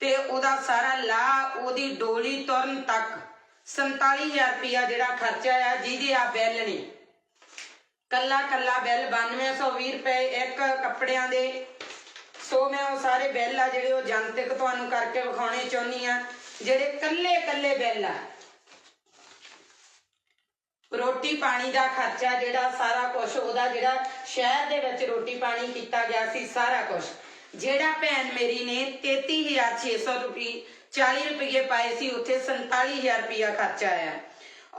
ਤੇ ਉਹਦਾ ਸਾਰਾ ਲਾ ਉਹਦੀ ਡੋਲੀ ਤੁਰਨ ਤੱਕ 47000 ਰੁਪਇਆ ਜਿਹੜਾ ਖਰਚਾ ਆ, ਜਿਹਦੇ ਆ ਬਿੱਲ ਨੇ। ਕੱਲਾ ਕੱਲਾ ਬਿੱਲ 9220 ਰੁਪਏ ਇੱਕ ਕੱਪੜਿਆਂ ਦੇ। ਸੋ ਮੈਂ ਉਹ ਸਾਰੇ ਬਿੱਲ ਆ ਜਿਹੜੇ ਉਹ ਜਨਤਕ ਤੁਹਾਨੂੰ ਕਰਕੇ ਵਿਖਾਉਣੇ ਚਾਹੁੰਦੀ ਆ ਜਿਹੜੇ ਕੱਲੇ ਕੱਲੇ ਬਿੱਲ ਆ। ਰੋਟੀ ਪਾਣੀ ਦਾ ਖਰਚਾ ਜਿਹੜਾ ਸਾਰਾ ਕੁਝ ਉਹਦਾ ਜਿਹੜਾ ਸ਼ਹਿਰ ਦੇ ਵਿੱਚ ਰੋਟੀ ਪਾਣੀ ਕੀਤਾ ਗਿਆ ਸੀ ਸਾਰਾ ਕੁਝ ਜਿਹੜਾ ਭੈਣ ਮੇਰੀ ਨੇ 33600 ਰੁਪਏ 40 ਰੁਪਏ ਪਾਏ ਸੀ, ਉੱਥੇ 47000 ਰੁਪਇਆ ਖਰਚ ਆਇਆ।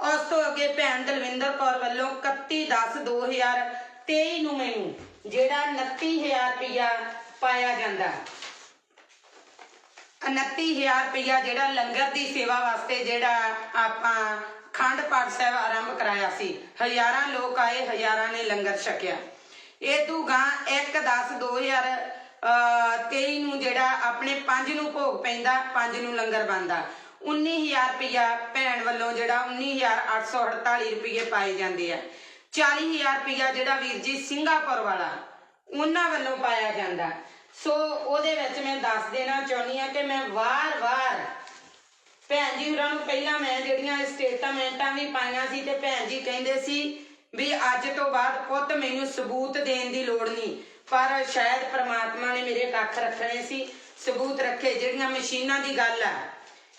ਉਸ ਤੋਂ ਅੱਗੇ ਭੈਣ ਦਲਵਿੰਦਰ ਕੌਰ ਵੱਲੋਂ 31 10 2023 ਨੂੰ ਮੈਨੂੰ, ਜਿਹੜਾ 29000 ਰੁਪਇਆ ਪਾਇਆ ਜਾਂਦਾ। 29000 ਰੁਪਇਆ ਜਿਹੜਾ ਲੰਗਰ ਦੀ ਸੇਵਾ ਵਾਸਤੇ ਜਿਹੜਾ ਆਪਾਂ ਖੰਡ ਪਾਠ ਸਾਹਿਬ ਆਰੰਭ ਕਰਾਇਆ ਸੀ, ਹਜ਼ਾਰਾਂ ਲੋਕ ਆਏ, ਹਜ਼ਾਰਾਂ ਨੇ ਲੰਗਰ ਛਕਿਆ। ਇਹ ਤੋਂ ਗਾਂ 1 10 2023 ਨੂੰ ਜਿਹੜਾ ਆਪਣੇ ਪੰਜ ਨੂੰ ਭੋਗ ਪੈਂਦਾ, ਪੰਜ ਨੂੰ ਲੰਗਰ ਬੰਦਾ 19000 ਰੁਪਇਆ ਭੈਣ ਵੱਲੋਂ ਜਿਹੜਾ 19848 ਰੁਪਏ ਪਾਏ ਜਾਂਦੇ ਆ। 40000 ਰੁਪਇਆ ਜਿਹੜਾ ਵੀਰ ਜੀ ਸਿੰਗਾਪੁਰ ਵਾਲਾ, ਉਹਨਾਂ ਵੱਲੋਂ ਪਾਇਆ ਜਾਂਦਾ। ਸੋ ਉਹਦੇ ਵਿੱਚ ਮੈਂ ਦੱਸ ਦੇਣਾ ਚਾਹੁੰਦੀ ਆ ਕਿ ਮੈਂ ਵਾਰ-ਵਾਰ ਭੈਣ ਜੀ ਹੋਰਾਂ ਨੂੰ ਪਹਿਲਾਂ ਮੈਂ ਜਿਹੜੀਆਂ ਸਟੇਟਮੈਂਟਾਂ ਵੀ ਪਾਈਆਂ ਸੀ ਤੇ ਭੈਣ ਜੀ ਕਹਿੰਦੇ ਸੀ ਵੀ ਅੱਜ ਤੋਂ ਬਾਅਦ ਪੁੱਤ ਮੈਨੂੰ ਸਬੂਤ ਦੇਣ ਦੀ ਲੋੜ ਨਹੀਂ। ਪਰ ਸ਼ਾਇਦ ਪ੍ਰਮਾਤਮਾ ਨੇ ਮੇਰੇ ਕੱਖ ਰੱਖਣੇ ਸੀ, ਸਬੂਤ ਰੱਖੇ, ਜਿਹੜੀਆਂ ਮਸ਼ੀਨਾਂ ਦੀ ਗੱਲ ਆ।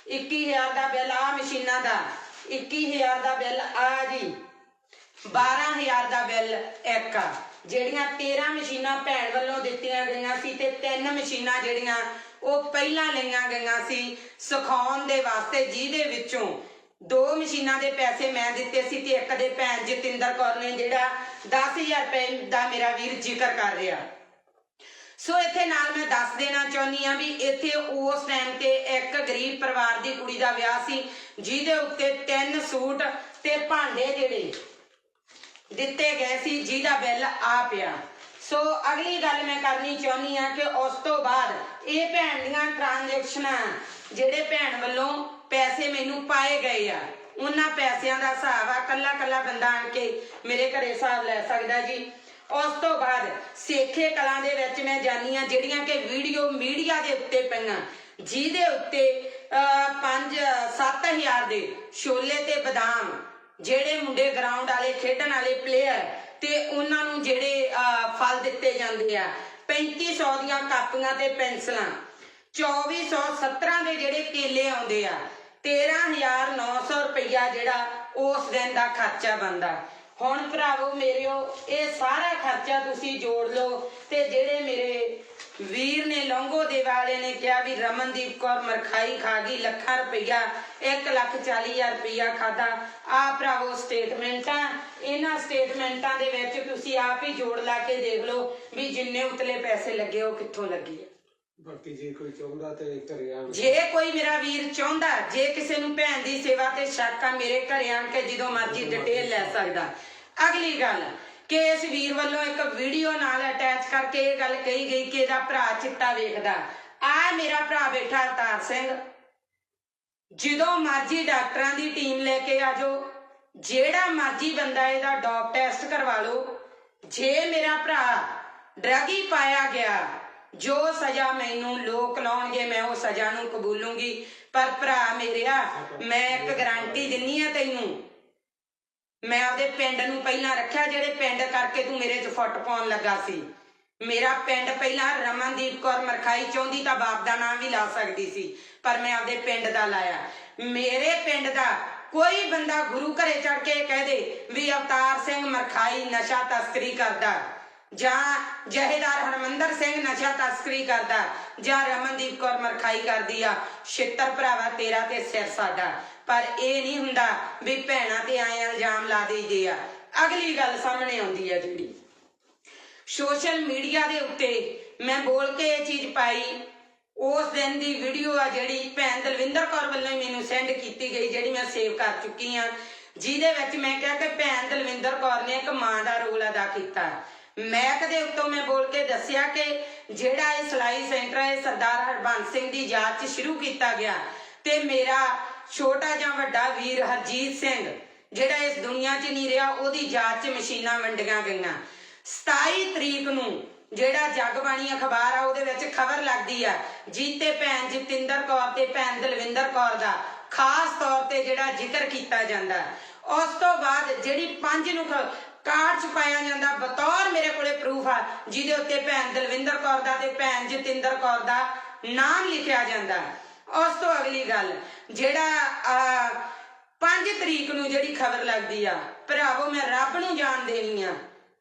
21000 ਦਾ ਬਿੱਲ ਆ ਮਸ਼ੀਨਾਂ ਦਾ। 21000 ਦਾ ਬਿੱਲ ਆ ਜੀ। 12000 ਦਾ ਬਿੱਲ ਇੱਕ ਆ, ਜਿਹੜੀਆਂ 13 ਮਸ਼ੀਨਾਂ ਭੈਣ ਵੱਲੋਂ ਦਿੱਤੀਆਂ ਗਈਆਂ ਸੀ ਤੇ ਤਿੰਨ ਮਸ਼ੀਨਾਂ ਜਿਹੜੀਆਂ ਉਹ ਪਹਿਲਾਂ ਲਈਆਂ ਗਈਆਂ ਸੀ ਸਿਖਾਉਣ ਦੇ ਵਾਸਤੇ, ਜਿਹਦੇ ਵਿੱਚੋਂ ਦੋ ਮਸ਼ੀਨਾਂ ਦੇ ਪੈਸੇ ਮੈਂ ਦਿੱਤੇ ਸੀ ਤੇ ਇੱਕ ਦੇ ਭੈਣ ਜਤਿੰਦਰ ਕੌਰ ਨੇ, ਜਿਹੜਾ 10000 ਰੁਪਏ ਦਾ ਮੇਰਾ ਵੀਰ ਜ਼ਿਕਰ ਕਰ ਰਿਹਾ। ਸੋ ਇੱਥੇ ਨਾਲ ਮੈਂ ਦੱਸ ਦੇਣਾ ਚਾਹੁੰਦੀ ਆ ਵੀ ਇੱਥੇ ਉਸ ਟਾਈਮ ਤੇ ਇੱਕ ਗਰੀਬ ਪਰਿਵਾਰ ਦੀ ਕੁੜੀ ਦਾ ਵਿਆਹ ਸੀ, ਜਿਹਦੇ ਉੱਤੇ ਤਿੰਨ ਸੂਟ ਤੇ ਭਾਂਡੇ ਜਿਹੜੇ ਦਿੱਤੇ ਗਏ ਸੀ, ਜਿਹਦਾ ਬਿੱਲ ਆ ਪਿਆ। ਸੋ ਅਗਲੀ ਗੱਲ ਮੈਂ ਕਰਨੀ ਚਾਹੁੰਦੀ ਆ ਕਿ ਉਸ ਤੋਂ ਬਾਅਦ ਇਹ ਭੈਣ ਦੀਆਂ ਟ੍ਰਾਂਜੈਕਸ਼ਨਾਂ ਜਿਹੜੇ ਭੈਣ ਵੱਲੋਂ ਪੈਸੇ ਮੈਨੂੰ ਪਾਏ ਗਏ ਆ। ਉਹਨਾਂ ਪੈਸਿਆਂ ਦਾ ਹਿਸਾਬ ਆ, ਕੱਲਾ ਕੱਲਾ ਬੰਦਾ ਆਣ ਕੇ ਮੇਰੇ ਘਰੇ ਹਿਸਾਬ ਲੈ ਸਕਦਾ ਜੀ। ਉਸ ਤੋਂ ਬਾਅਦ ਸੇਖੇ ਕਲਾ ਦੇ ਵਿੱਚ ਮੈਂ ਜਾਨੀ ਆ ਜਿਹੜੀਆਂ ਕਿ ਵੀਡੀਓ ਮੀਡੀਆ ਦੇ ਉੱਤੇ ਪਈਆਂ। ਜਿਹਦੇ ਉੱਤੇ 5 7000 ਦੇ ਛੋਲੇ ਤੇ ਬਦਾਮ, ਜਿਹੜੇ ਮੁੰਡੇ ਗਰਾਊਂਡ ਵਾਲੇ, ਖੇਡਣ ਵਾਲੇ ਪਲੇਅਰ ਤੇ ਉਹਨਾਂ ਨੂੰ ਜਿਹੜੇ ਫਲ ਦਿੱਤੇ ਜਾਂਦੇ ਆ। 3500 ਦੀਆਂ ਕਾਪੀਆਂ ਤੇ ਪੈਨਸਲਾਂ 2417 ਦੇ ਜਿਹੜੇ ਕੇਲੇ ਆਉਂਦੇ ਆ 13900 ਰੁਪਈਆ ਜਿਹੜਾ ਉਸ ਦਿਨ ਦਾ ਖਰਚਾ ਬੰਦਾ ਹੁਣ ਭਰਾਵੋ ਮੇਰਿਓ, ਇਹ ਸਾਰਾ ਖਰਚਾ ਤੁਸੀਂ ਜੋੜ ਲਓ ਤੇ ਜਿਹੜੇ ਮੇਰੇ ਵੀਰ ਨੇ ਲੌਂਗੋ ਦੇ ਵਾਲੇ ਨੇ ਕਿਹਾ ਵੀ ਰਮਨਦੀਪ ਕੌਰ ਮਰਖਾਈ ਖਾ ਗਈ, ਲੱਖਾਂ ਰੁਪਈਆ 1 ਲੱਖ 40 ਹਜ਼ਾਰ ਰੁਪਈਆ ਖਾਦਾ ਆ ਭਰਾਵੋ ਸਟੇਟਮੈਂਟਾਂ ਇਹਨਾਂ ਸਟੇਟਮੈਂਟਾਂ ਦੇ ਵਿੱਚ ਤੁਸੀਂ ਆਪ ਹੀ ਜੋੜ ਲਾ ਕੇ ਦੇਖ ਲਓ ਵੀ ਜਿੰਨੇ ਉਤਲੇ ਪੈਸੇ ਲੱਗੇ ਉਹ ਕਿੱਥੋਂ ਲੱਗੇ ਬਾਕੀ ਜੇ ਕੋਈ ਚਾਹੁੰਦਾ ਤੇ ਘਰੇ ਆਣ ਜੇ ਕੋਈ ਮੇਰਾ ਵੀਰ ਚਾਹੁੰਦਾ, ਜੇ ਕਿਸੇ ਨੂੰ ਭੈਣ ਦੀ ਸੇਵਾ ਤੇ ਸ਼ੱਕ ਆ, ਮੇਰੇ ਘਰੇ ਆਣ ਕੇ ਜਦੋਂ ਮਰਜ਼ੀ ਡਿਟੇਲ ਲੈ ਸਕਦਾ। ਅਗਲੀ ਗੱਲ, ਕਿ ਇਸ ਵੀਰ ਵੱਲੋਂ ਇੱਕ ਵੀਡੀਓ ਨਾਲ ਅਟੈਚ ਕਰਕੇ ਇਹ ਗੱਲ ਕਹੀ ਗਈ ਕਿ ਇਹਦਾ ਭਰਾ ਚਿੱਟਾ ਵੇਖਦਾ। ਆ ਮੇਰਾ ਭਰਾ ਬੈਠਾ ਅਵਤਾਰ ਸਿੰਘ। ਜਦੋਂ ਮਰਜ਼ੀ ਡਾਕਟਰਾਂ ਦੀ ਟੀਮ ਲੈ ਕੇ ਆਜੋ ਜਾਓ, ਜਿਹੜਾ ਮਰਜ਼ੀ ਬੰਦਾ ਇਹਦਾ ਡੋਪ ਟੈਸਟ ਕਰਵਾ ਲਓ, ਜੇ ਮੇਰਾ ਭਰਾ ਡਰਗੀ ਪਾਇਆ ਗਿਆ ਜੋ ਸਜ਼ਾ ਮੈਨੂੰ ਲੋਕ ਲਾਉਣਗੇ ਮੈਂ ਉਹ ਸਜ਼ਾ ਨੂੰ ਕਬੂਲੂੰਗੀ, ਪਰ ਭਰਾ ਮੇਰਿਆ, ਮੈਂ ਇੱਕ ਗਾਰੰਟੀ ਦਿੰਨੀ ਆ ਤੈਨੂੰ। ਮੈਂ ਆਪਦੇ ਪਿੰਡ ਨੂੰ ਪਹਿਲਾਂ ਰੱਖਿਆ, ਜਿਹੜੇ ਪਿੰਡ ਕਰਕੇ ਤੂੰ ਮੇਰੇ 'ਚ ਫੁੱਟ ਪਾਉਣ ਲੱਗਾ ਸੀ। ਮੇਰਾ ਪਿੰਡ ਪਹਿਲਾਂ ਰਮਨਦੀਪ ਕੌਰ ਮਰਖਾਈ ਚਾਹੁੰਦੀ ਤਾਂ ਬਾਪ ਦਾ ਨਾਮ ਵੀ ਲਾ ਸਕਦੀ ਸੀ, ਪਰ ਮੈਂ ਆਪਦੇ ਪਿੰਡ ਦਾ ਲਾਇਆ। ਮੇਰੇ ਪਿੰਡ ਦਾ ਕੋਈ ਬੰਦਾ ਗੁਰੂ ਘਰੇ ਚੜ ਕੇ ਕਹਿ ਦੇ ਵੀ ਅਵਤਾਰ ਸਿੰਘ ਮਰਖਾਈ ਨਸ਼ਾ ਤਸਕਰੀ ਕਰਦਾ। ਜਾਂ ਜਹੇਦਾਰ ਹਰਮੰਦਰ ਸਿੰਘ ਨਸ਼ਾ ਤਸਕਰੀ ਕਰਦਾ, ਜਾਂ ਰਮਨਦੀਪ ਕੌਰ ਮਰਖਾਈ ਕਰਦੀ ਆ, ਛਿੱਤਰ ਭਰਾਵਾ ਤੇਰਾ ਤੇ ਸਿਰ ਸਾਡਾ। ਪਰ ਇਹ ਨਹੀਂ ਹੁੰਦਾ ਵੀ ਭੈਣਾਂ ਤੇ ਆਏ ਇਲਜ਼ਾਮ ਲਾ ਦੇਈਦੇ ਆ। ਅਗਲੀ ਗੱਲ ਸਾਹਮਣੇ ਆਉਂਦੀ ਆ ਜਿਹੜੀ। ਸੋਸ਼ਲ ਮੀਡੀਆ ਦੇ ਉੱਤੇ ਮੈਂ ਬੋਲ ਕੇ ਇਹ ਚੀਜ਼ ਪਾਈ, ਉਸ ਦਿਨ ਦੀ ਵੀਡੀਓ ਆ ਜਿਹੜੀ ਭੈਣ ਦਲਵਿੰਦਰ ਕੌਰ ਵੱਲੋਂ ਮੈਨੂੰ ਸੈਂਡ ਕੀਤੀ ਗਈ, ਜਿਹੜੀ ਮੈਂ ਸੇਵ ਕਰ ਚੁੱਕੀ ਆ। ਜਿਹਦੇ ਵਿੱਚ ਮੈਂ ਕਿਹਾ ਕਿ ਭੈਣ ਦਲਵਿੰਦਰ ਕੌਰ ਨੇ ਇੱਕ ਮਾਂ ਦਾ ਰੋਲ ਅਦਾ ਕੀਤਾ। ਮੈਕ ਦੇ ਉੱਤੋਂ ਮੈਂ ਬੋਲ ਕੇ ਦੱਸਿਆ ਕਿ ਜਿਹੜਾ ਇਹ ਸਲਾਈ ਸੈਂਟਰ ਹੈ ਸਰਦਾਰ ਹਰਬੰਸ ਸਿੰਘ ਦੀ ਯਾਦ 'ਚ ਸ਼ੁਰੂ ਕੀਤਾ ਗਿਆ ਤੇ ਮੇਰਾ ਛੋਟਾ ਜਾਂ ਵੱਡਾ ਵੀਰ ਹਰਜੀਤ ਸਿੰਘ, ਜਿਹੜਾ ਇਸ ਦੁਨੀਆ 'ਚ ਨਹੀਂ ਰਿਹਾ, ਉਹਦੀ ਯਾਦ 'ਚ ਮਸ਼ੀਨਾਂ ਵੰਡੀਆਂ ਗਈਆਂ। 27 ਤਰੀਕ ਨੂੰ ਜਿਹੜਾ ਜਗਬਾਣੀ ਅਖਬਾਰ ਆ, ਉਹਦੇ ਵਿੱਚ ਖਬਰ ਲੱਗਦੀ ਆ, ਜੀਤੇ ਭੈਣ ਜਤਿੰਦਰ ਕੌਰ ਤੇ ਭੈਣ ਦਲਵਿੰਦਰ ਕੌਰ ਦਾ ਖਾਸ ਤੌਰ ਤੇ ਜਿਹੜਾ ਜ਼ਿਕਰ ਕੀਤਾ ਜਾਂਦਾ। ਉਸ ਤੋਂ ਬਾਅਦ ਜਿਹੜੀ ਪੰਜ ਨੂੰ ਕਾਰਡ ਚ ਪਾਇਆ ਜਾਂਦਾ, ਬਤੌਰ ਮੇਰੇ ਕੋਲੇ ਪ੍ਰੂਫ ਆ, ਜਿਹਦੇ ਉੱਤੇ ਭੈਣ ਦਲਵਿੰਦਰ ਕੌਰ ਦਾ ਤੇ ਭੈਣ ਜਤਿੰਦਰ ਕੌਰ ਦਾ ਨਾਮ ਲਿਖਿਆ ਜਾਂਦਾ। ਉਸ ਤੋਂ ਅਗਲੀ ਗੱਲ, ਜਿਹੜਾ 5 ਤਰੀਕ ਨੂੰ ਜਿਹੜੀ ਖਬਰ ਲੱਗਦੀ ਆ, ਭਰਾਵੋ, ਮੈਂ ਰੱਬ ਨੂੰ ਜਾਣ ਦੇਣੀ ਆ।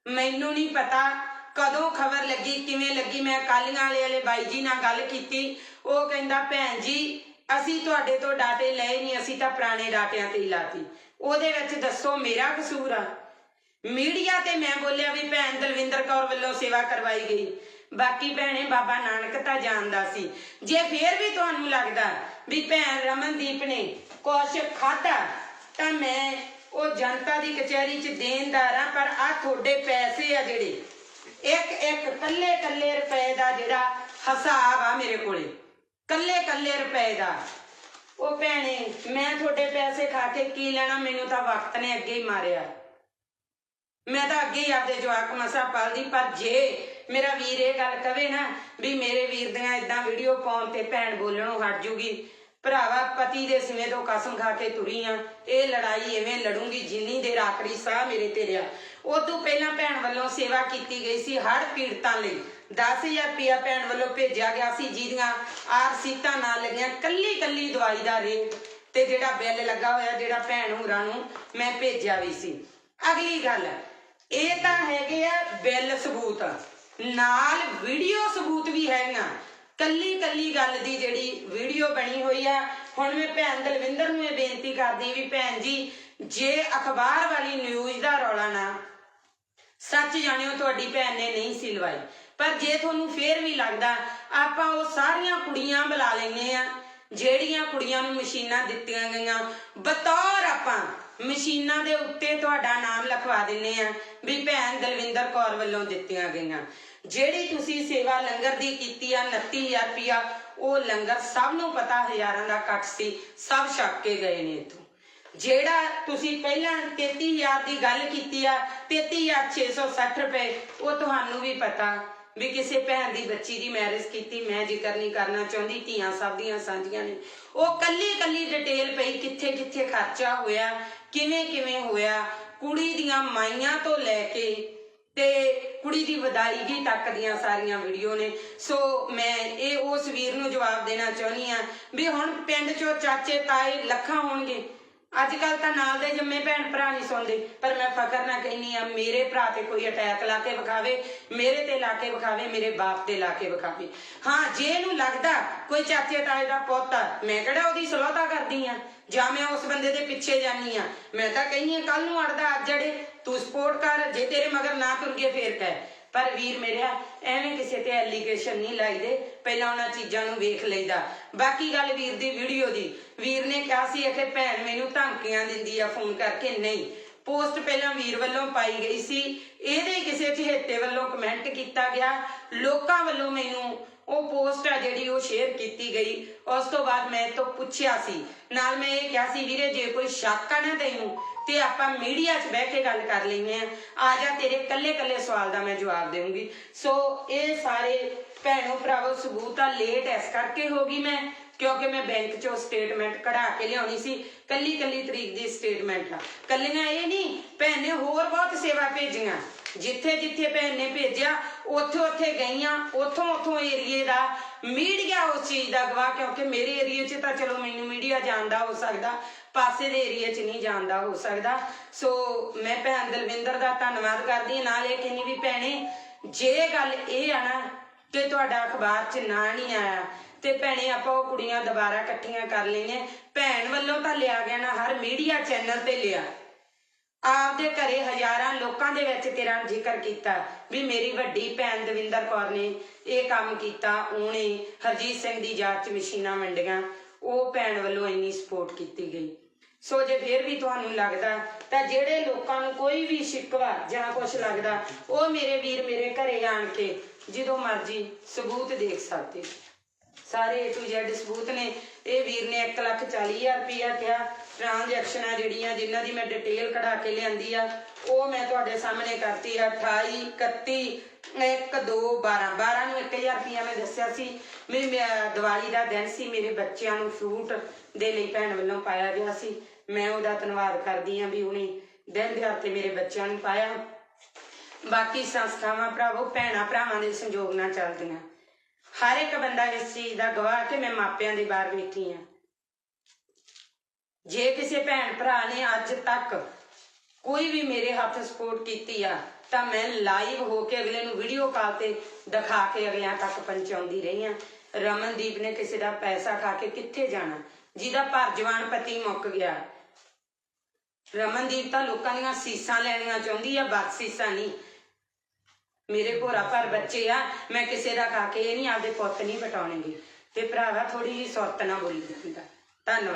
ਮੈਨੂੰ ਨਹੀਂ ਪਤਾ ਕਦੋਂ ਖਬਰ ਲੱਗੀ, ਕਿਵੇਂ ਲੱਗੀ, ਮੈਂ ਕਾਲੀਆਂ ਵਾਲੇ ਵਾਲੇ ਬਾਈ ਜੀ ਨਾਲ ਗੱਲ ਕੀਤੀ। ਉਹ ਕਹਿੰਦਾ, ਭੈਣ ਜੀ, ਅਸੀਂ ਤੁਹਾਡੇ ਤੋਂ ਡਾਟੇ ਲਏ ਨਹੀਂ ਅਸੀਂ ਤਾਂ ਪੁਰਾਣੇ ਡਾਟਿਆਂ ਤੇ ਹੀ ਲਾਤੀ। ਉਹਦੇ ਵਿੱਚ ਦੱਸੋ ਮੇਰਾ ਕਸੂਰ ਆ। ਮੀਡੀਆ ਤੇ ਮੈਂ ਬੋਲਿਆ ਵੀ ਭੈਣ ਦਲਵਿੰਦਰ ਕੌਰ ਵੱਲੋਂ ਸੇਵਾ ਕਰਵਾਈ ਗਈ। ਬਾਕੀ ਭੈਣੇ ਬਾਬਾ ਨਾਨਕ ਤਾਂ ਜਾਣਦਾ ਸੀ। ਜੇ ਫੇਰ ਵੀ ਤੁਹਾਨੂੰ ਲੱਗਦਾ ਵੀ ਭੈਣ ਰਮਨਦੀਪ ਨੇ ਕੁਛ ਖਾਧਾ, ਤਾਂ ਮੈਂ ਉਹ ਜਨਤਾ ਦੀ ਕਚਹਿਰੀ 'ਚ ਦੇਣਦਾਰ ਆ ਪਰ ਆ ਤੁਹਾਡੇ ਪੈਸੇ ਆ ਜਿਹੜੇ। ਇੱਕ ਇੱਕ ਕੱਲੇ ਕੱਲੇ ਰੁਪਏ ਦਾ ਜਿਹੜਾ ਹਿਸਾਬ ਆ ਮੇਰੇ ਕੋਲੇ। ਕੱਲੇ ਕੱਲੇ ਰੁਪਏ ਦਾ। ਉਹ ਭੈਣੇ, ਮੈਂ ਤੁਹਾਡੇ ਪੈਸੇ ਖਾ ਕੇ ਕੀ ਲੈਣਾ, ਮੈਨੂੰ ਤਾਂ ਵਕਤ ਨੇ ਅੱਗੇ ਹੀ ਮਾਰਿਆ। ਮੈਂ ਤਾਂ ਅੱਗੇ ਹੀ ਆਪਦੇ ਜਵਾਕ ਮਸਾ ਪਾਲਦੀ, ਪਰ ਜੇ ਮੇਰਾ ਵੀਰ ਇਹ ਗੱਲ ਕਵੇ ਨਾ ਵੀ ਮੇਰੇ ਵੀਰ ਦੀਆਂ ਇਦਾਂ ਵੀਡੀਓ ਪਾਉਣ ਤੇ ਭੈਣ ਬੋਲਣੋਂ ਹਟ ਜੂਗੀ, ਭਰਾਵਾ ਪਤੀ ਦੇ ਸਿਵੇਂ ਤੋਂ ਕਸਮ ਖਾ ਕੇ ਤੁਰੀ ਆ, ਇਹ ਲੜਾਈ ਐਵੇਂ ਲੜੂੰਗੀ, ਜਿੰਨੀ ਦੇਰ ਆਖਰੀ ਸਾਹ ਮੇਰੇ ਤੇ ਰਿਆ ਉਦੋਂ ਪਹਿਲਾਂ ਭੈਣ ਵੱਲੋਂ ਸੇਵਾ ਕੀਤੀ ਗਈ ਸੀ ਹੜ ਪੀੜਤਾਂ ਲਈ। 10000 ਰੁਪਇਆ ਭੈਣ ਵੱਲੋਂ ਭੇਜਿਆ ਗਿਆ ਸੀ, ਜਿਹਦੀਆਂ ਆਰ ਸੀਟਾਂ ਨਾਲ ਲੱਗੀਆਂ ਕੱਲੀ ਕੱਲੀ ਦਵਾਈ ਦਾ ਰੇਟ ਤੇ ਜਿਹੜਾ ਬਿੱਲ ਲੱਗਾ ਹੋਇਆ, ਜਿਹੜਾ ਭੈਣ ਹੋਰਾਂ ਨੂੰ ਮੈਂ ਭੇਜਿਆ ਵੀ ਸੀ। ਅਗਲੀ ਗੱਲ ਇਹ ਤਾਂ ਹੈਗੇ ਆ ਬਿੱਲ ਸਬੂਤ। ਨਾਲ ਵੀਡੀਓ ਸਬੂਤ ਵੀ ਹੈਗੀਆਂ। ਕੱਲੀ ਕੱਲੀ ਗੱਲ ਦੀ ਜਿਹੜੀ ਵੀਡੀਓ ਬਣੀ ਹੋਈ ਆ, ਹੁਣ ਮੈਂ ਭੈਣ ਦਲਵਿੰਦਰ ਨੂੰ ਇਹ ਬੇਨਤੀ ਕਰਦੀ ਵੀ ਭੈਣ ਜੀ, ਜੇ ਅਖਬਾਰ ਵਾਲੀ ਨਿਊਜ਼ ਦਾ ਰੌਲਾ ਨਾ, ਸੱਚ ਜਾਣਿਓ ਤੁਹਾਡੀ ਭੈਣ ਨੇ ਨਹੀਂ ਸੀ ਲਵਾਈ। ਪਰ ਜੇ ਤੁਹਾਨੂੰ ਫੇਰ ਵੀ ਲੱਗਦਾ, ਆਪਾਂ ਉਹ ਸਾਰੀਆਂ ਕੁੜੀਆਂ ਬੁਲਾ ਲੈਨੇ ਆ, ਜਿਹੜੀਆਂ ਕੁੜੀਆਂ ਨੂੰ ਮਸ਼ੀਨਾਂ ਦਿੱਤੀਆਂ ਗਈਆਂ। ਬਤੌਰ ਆਪਾਂ ਮਸ਼ੀਨਾਂ ਦੇ ਉੱਤੇ ਤੁਹਾਡਾ ਨਾਮ ਲਿਖਵਾ ਦਿੰਨੇ ਆ। ਵੀ ਭੈਣ ਦਲਵਿੰਦਰ ਕੌਰ ਵੱਲੋਂ ਦਿੱਤੀਆਂ ਗਈਆਂ। ਜਿਹੜੀ ਤੁਸੀਂ ਸੇਵਾ ਲੰਗਰ ਦੀ ਕੀਤੀ ਆ 29000 ਰੁਪਇਆ, ਉਹ ਲੰਗਰ ਸਭ ਨੂੰ ਪਤਾ ਹਜ਼ਾਰਾਂ ਦਾ ਕੱਟ ਸੀ, ਸਭ ਛੱਕ ਕੇ ਗਏ ਨੇ ਇਥੋਂ। ਜਿਹੜਾ ਤੁਸੀਂ ਪਹਿਲਾਂ 33000 ਦੀ ਗੱਲ ਕੀਤੀ ਆ 33660 ਰੁਪਏ, ਉਹ ਤੁਹਾਨੂੰ ਵੀ ਪਤਾ ਵੀ ਕਿਸੇ ਭੈਣ ਦੀ ਬੱਚੀ ਦੀ ਮੈਰਿਜ ਕੀਤੀ, ਮੈਂ ਜ਼ਿਕਰ ਨਹੀਂ ਕਰਨਾ ਚਾਹੁੰਦੀ, ਧੀਆਂ ਸਭ ਦੀਆਂ ਸਾਂਝੀਆਂ ਨੇ। ਉਹ ਕੱਲੀ ਕੱਲੀ ਡਿਟੇਲ ਪਈ ਕਿੱਥੇ ਕਿੱਥੇ ਖਰਚਾ ਹੋਇਆ ਕਿਵੇਂ ਕਿਵੇਂ ਹੋਇਆ ਕੁੜੀ ਦੀਆਂ ਮਾਈਆਂ ਤੋਂ ਲੈ ਕੇ ਤੇ ਕੁੜੀ ਦੀ ਵਿਦਾਇਗੀ ਤੱਕ ਦੀਆਂ ਸਾਰੀਆਂ ਵੀਡੀਓ ਨੇ। ਸੋ ਮੈਂ ਇਹ ਉਸ ਵੀਰ ਨੂੰ ਜਵਾਬ ਦੇਣਾ ਚਾਹੁੰਦੀ ਆ ਵੀ ਹੁਣ ਪਿੰਡ ਚੋਂ ਚਾਚੇ ਤਾਏ ਲੱਖਾਂ ਹੋਣਗੇ। ਅੱਜ ਕੱਲ ਤਾਂ ਨਾਲ ਦੇ ਜੰਮੇ ਭੈਣ ਭਰਾ ਨਹੀਂ ਸੁਣਦੇ ਪਰ ਮੈਂ ਫਕਰ ਨਾ ਕਹਿੰਨੀ ਆ ਮੇਰੇ ਭਰਾ ਤੇ ਕੋਈ ਅਟੈਕ ਲਾ ਕੇ ਵਿਖਾਵੇ, ਮੇਰੇ ਤੇ ਲਾ ਕੇ ਵਿਖਾਵੇ, ਮੇਰੇ ਬਾਪ ਤੇ ਲਾ ਕੇ ਵਿਖਾਵੇ। ਹਾਂ, ਜੇ ਇਹਨੂੰ ਲੱਗਦਾ ਕੋਈ ਚਾਚੇ ਤਾਏ ਦਾ ਪੁੱਤ ਆ, ਮੈਂ ਕਿਹੜਾ ਉਹਦੀ ਸਲਾਹਤਾ ਕਰਦੀ ਆ ਜਾਂ ਮੈਂ ਉਸ ਬੰਦੇ ਦੇ ਪਿੱਛੇ ਜਾਨੀ ਆ। ਮੈਂ ਤਾਂ ਕਹਿੰਨੀ ਆ ਕੱਲ ਨੂੰ ਅੜਦਾ ਅੱਜ ਜੜੇ ਤੂੰ ਸਪੋਰਟ ਕਰ, ਜੇ ਤੇਰੇ ਮਗਰ ਨਾ ਤੁਰ ਗਏ ਫੇਰ ਕਹਿ। ਪਰ ਵੀਰ ਮੇਰਿਆ ਐਵੇਂ ਕਿਸੇ ਤੇ ਐਲੀਗੇਸ਼ਨ ਨਹੀਂ ਲਾਈਦੇ, ਪਹਿਲਾਂ ਉਹਨਾਂ ਚੀਜ਼ਾਂ ਨੂੰ ਵੇਖ ਲਈਦਾ। ਬਾਕੀ ਗੱਲ ਵੀਰ ਦੀ ਵੀਡੀਓ ਦੀ। ਵੀਰ ਨੇ ਕਿਹਾ ਸੀ ਕਿ ਭੈਣ ਮੈਨੂੰ ਧਮਕੀਆਂ ਦਿੰਦੀ ਆ ਫੋਨ ਕਰਕੇ, ਨਹੀਂ। ਪੋਸਟ ਪਹਿਲਾਂ ਵੀਰ ਵੱਲੋਂ ਪਾਈ ਗਈ ਸੀ। ਇਹਦੇ ਕਿਸੇ ਚਹੇਤੇ ਵੱਲੋਂ ਕਮੈਂਟ ਕੀਤਾ ਗਿਆ। ਲੋਕਾਂ ਵੱਲੋਂ ਮੈਨੂੰ ਉਹ ਪੋਸਟ ਆ ਜਿਹੜੀ ਉਹ ਸ਼ੇਅਰ ਕੀਤੀ ਗਈ। ਉਸ ਤੋਂ ਬਾਅਦ ਮੈਂ ਤੋਂ ਪੁੱਛਿਆ ਸੀ। ਨਾਲ ਮੈਂ ਇਹ ਕਿਹਾ ਸੀ, ਵੀਰੇ, ਜੇ ਕੋਈ ਸ਼ੱਕ ਆ ਨਾ ਤੈਨੂੰ, ਤੇ ਆਪਾਂ ਮੀਡੀਆ 'ਚ ਬਹਿ ਕੇ ਗੱਲ ਕਰ ਲੈਨੇ ਆ ਆ ਜਾ, ਤੇਰੇ ਕੱਲੇ ਕੱਲੇ ਸਵਾਲ ਦਾ ਮੈਂ ਜਵਾਬ ਦੇਵਾਂਗੀ ਸੋ ਇਹ ਸਾਰੇ ਭੈਣੋ ਭਰਾਵੋ, ਸਬੂਤ ਆ ਲੇਟ ਇਸ ਕਰਕੇ ਹੋ ਗਈ ਮੈਂ, ਕਿਉਂਕਿ ਮੈਂ ਬੈਂਕ 'ਚੋਂ ਸਟੇਟਮੈਂਟ ਕਢਾ ਕੇ ਲਿਆਉਣੀ ਸੀ। ਕੱਲੀ ਕੱਲੀ ਤਰੀਕ ਦੀ ਸਟੇਟਮੈਂਟ ਆ। ਕੱਲੀਆਂ ਇਹ ਨਹੀਂ, ਭੈਣ ਨੇ ਹੋਰ ਬਹੁਤ ਸੇਵਾ ਭੇਜੀਆਂ। ਜਿੱਥੇ ਜਿੱਥੇ ਭੈਣ ਨੇ ਭੇਜਿਆ, ਉੱਥੇ ਉੱਥੇ ਗਈਆਂ, ਉੱਥੋਂ ਉੱਥੋਂ ਏਰੀਏ ਦਾ ਮੀਡੀਆ ਉਸ ਚੀਜ਼ ਦਾ ਗਵਾਹ, ਕਿਉਂਕਿ ਮੇਰੇ ਏਰੀਏ 'ਚ ਤਾਂ ਚਲੋ ਮੈਨੂੰ ਮੀਡੀਆ ਜਾਣਦਾ ਹੋ ਸਕਦਾ, ਪਾਸੇ ਦੇ ਏਰੀਏ 'ਚ ਨਹੀਂ ਜਾਣਦਾ ਹੋ ਸਕਦਾ। ਸੋ ਮੈਂ ਭੈਣ ਦਲਵਿੰਦਰ ਦਾ ਧੰਨਵਾਦ ਕਰਦੀ ਹਾਂ। ਨਾਲ ਇਹ ਕਹਿੰਦੀ ਵੀ ਭੈਣੇ, ਜੇ ਗੱਲ ਇਹ ਆ ਨਾ ਕਿ ਤੁਹਾਡਾ ਅਖਬਾਰ 'ਚ ਨਾਂ ਨਹੀਂ ਆਇਆ, ਤੇ ਭੈਣੇ ਆਪਾਂ ਉਹ ਕੁੜੀਆਂ ਦੁਬਾਰਾ ਇਕੱਠੀਆਂ ਕਰ ਲੈਣੇ ਭੈਣ ਵੱਲੋਂ ਤਾਂ ਲਿਆ ਗਿਆ ਨਾ, ਹਰ ਮੀਡੀਆ ਚੈਨਲ ਤੇ ਲਿਆ। ਆਪਦੇ ਘਰੇ ਹਜ਼ਾਰਾਂ ਲੋਕਾਂ ਦੇ ਵਿੱਚ ਤੇਰਾ ਜ਼ਿਕਰ ਕੀਤਾ ਵੀ ਮੇਰੀ ਵੱਡੀ ਭੈਣ ਦਵਿੰਦਰ ਕੌਰ ਨੇ ਇਹ ਕੰਮ ਕੀਤਾ, ਉਹਨੇ ਹਰਜੀਤ ਸਿੰਘ ਦੀ ਯਾਦ ਚ ਮਸ਼ੀਨਾਂ ਵੰਡੀਆਂ, ਉਹ ਭੈਣ ਵੱਲੋਂ ਇੰਨੀ ਸਪੋਰਟ ਕੀਤੀ ਗਈ। ਸੋ ਜੇ ਫਿਰ ਵੀ ਤੁਹਾਨੂੰ ਲੱਗਦਾ ਤਾਂ ਜਿਹੜੇ ਲੋਕਾਂ ਨੂੰ ਕੋਈ ਵੀ ਸ਼ਿਕਵਾ ਜਾਂ ਕੁਝ ਲੱਗਦਾ, ਉਹ ਮੇਰੇ ਵੀਰ ਮੇਰੇ ਘਰੇ ਆਣ ਕੇ ਜਦੋਂ ਮਰਜ਼ੀ ਸਬੂਤ ਦੇਖ ਸਕਦੇ। ਸਾਰੇ A to Z ਸਬੂਤ ਨੇ। ਇਹ ਵੀਰ ਨੇ 1 ਲੱਖ 40 ਹਜ਼ਾਰ ਰੁਪਇਆ ਕਿਹਾ ਟ੍ਰਾਂਜੈਕਸ਼ਨਾਂ ਜਿਹੜੀਆਂ, ਜਿਨ੍ਹਾਂ ਦੀ ਮੈਂ ਡਿਟੇਲ ਕਢਾ ਕੇ ਲਿਆਂਦੀ ਆ, ਉਹ ਮੈਂ ਤੁਹਾਡੇ ਸਾਹਮਣੇ ਕਰਤੀ ਆ। 28 31 1 2 12 12 ਨੂੰ 1000 ਰੁਪਇਆ ਮੈਂ ਦੱਸਿਆ ਸੀ। ਮੇਰੀ ਦੀਵਾਲੀ ਦਾ ਦਿਨ ਸੀ, ਮੇਰੇ ਬੱਚਿਆਂ ਨੂੰ ਫਰੂਟ ਦੇ ਲਈ ਭੈਣ ਵੱਲੋਂ ਪਾਇਆ ਗਿਆ ਸੀ। ਮੈਂ ਉਹਦਾ ਧੰਨਵਾਦ ਕਰਦੀ ਆ ਵੀ ਉਹਨੇ ਦਿਨ ਦਿਹਾੜ ਮੇਰੇ ਬੱਚਿਆਂ ਨੂੰ ਪਾਇਆ। ਬਾਕੀ ਸੰਸਥਾਵਾਂ ਭਰਾਵੋ, ਭੈਣਾ ਭਰਾਵਾਂ ਦੇ ਸੰਯੋਗ ਨਾਲ ਚੱਲਦੀਆਂ। ਹਰ ਇੱਕ ਬੰਦਾ ਇਸ ਚੀਜ਼ ਦਾ ਗਵਾਹ ਕਿ ਮੈਂ ਮਾਪਿਆਂ ਦੇ ਬਾਹਰ ਬੈਠੀ ਆ ਜੇ ਕਿਸੇ ਭੈਣ ਭਰਾ ਨੇ ਅੱਜ ਤੱਕ ਕੋਈ ਵੀ ਮੇਰੇ ਹੱਥ ਸਪੋਰਟ ਕੀਤੀ ਆ, ਤਾਂ ਮੈਂ ਲਾਈਵ ਹੋ ਕੇ ਅਗਲੇ ਨੂੰ ਵੀਡੀਓ ਕਾਲ ਤੇ ਦਿਖਾ ਕੇ ਅਗਲਿਆਂ ਤੱਕ ਪਹੁੰਚਾਉਂਦੀ ਰਹੀ ਆ ਰਮਨਦੀਪ ਨੇ ਕਿਸੇ ਦਾ ਪੈਸਾ ਖਾ ਕੇ ਕਿੱਥੇ ਜਾਣਾ? ਜਿਹਦਾ ਭਰ ਜਵਾਨ ਪਤੀ ਮੁੱਕ ਗਿਆ। ਰਮਨਦੀਪ ਤਾਂ ਲੋਕਾਂ ਦੀਆਂ ਸੀਸਾਂ ਲੈਣੀਆਂ ਚਾਹੁੰਦੀ ਆ, ਬਸ ਸੀਸਾਂ ਨਹੀਂ। ਮੇਰੇ ਭੋਰਾ ਭਰ ਬੱਚੇ ਆ, ਮੈਂ ਕਿਸੇ ਦਾ ਖਾ ਕੇ ਇਹ ਨਹੀਂ ਆਪਦੇ ਪੁੱਤ ਨਹੀਂ ਪਟਾਉਣਗੇ ਤੇ ਭਰਾਵਾ ਥੋੜੀ ਜਿਹੀ ਸੁਰਤ ਨਾ ਬੋਲੀ ਦਿੱਤੀ ਧੰਨਵਾਦ।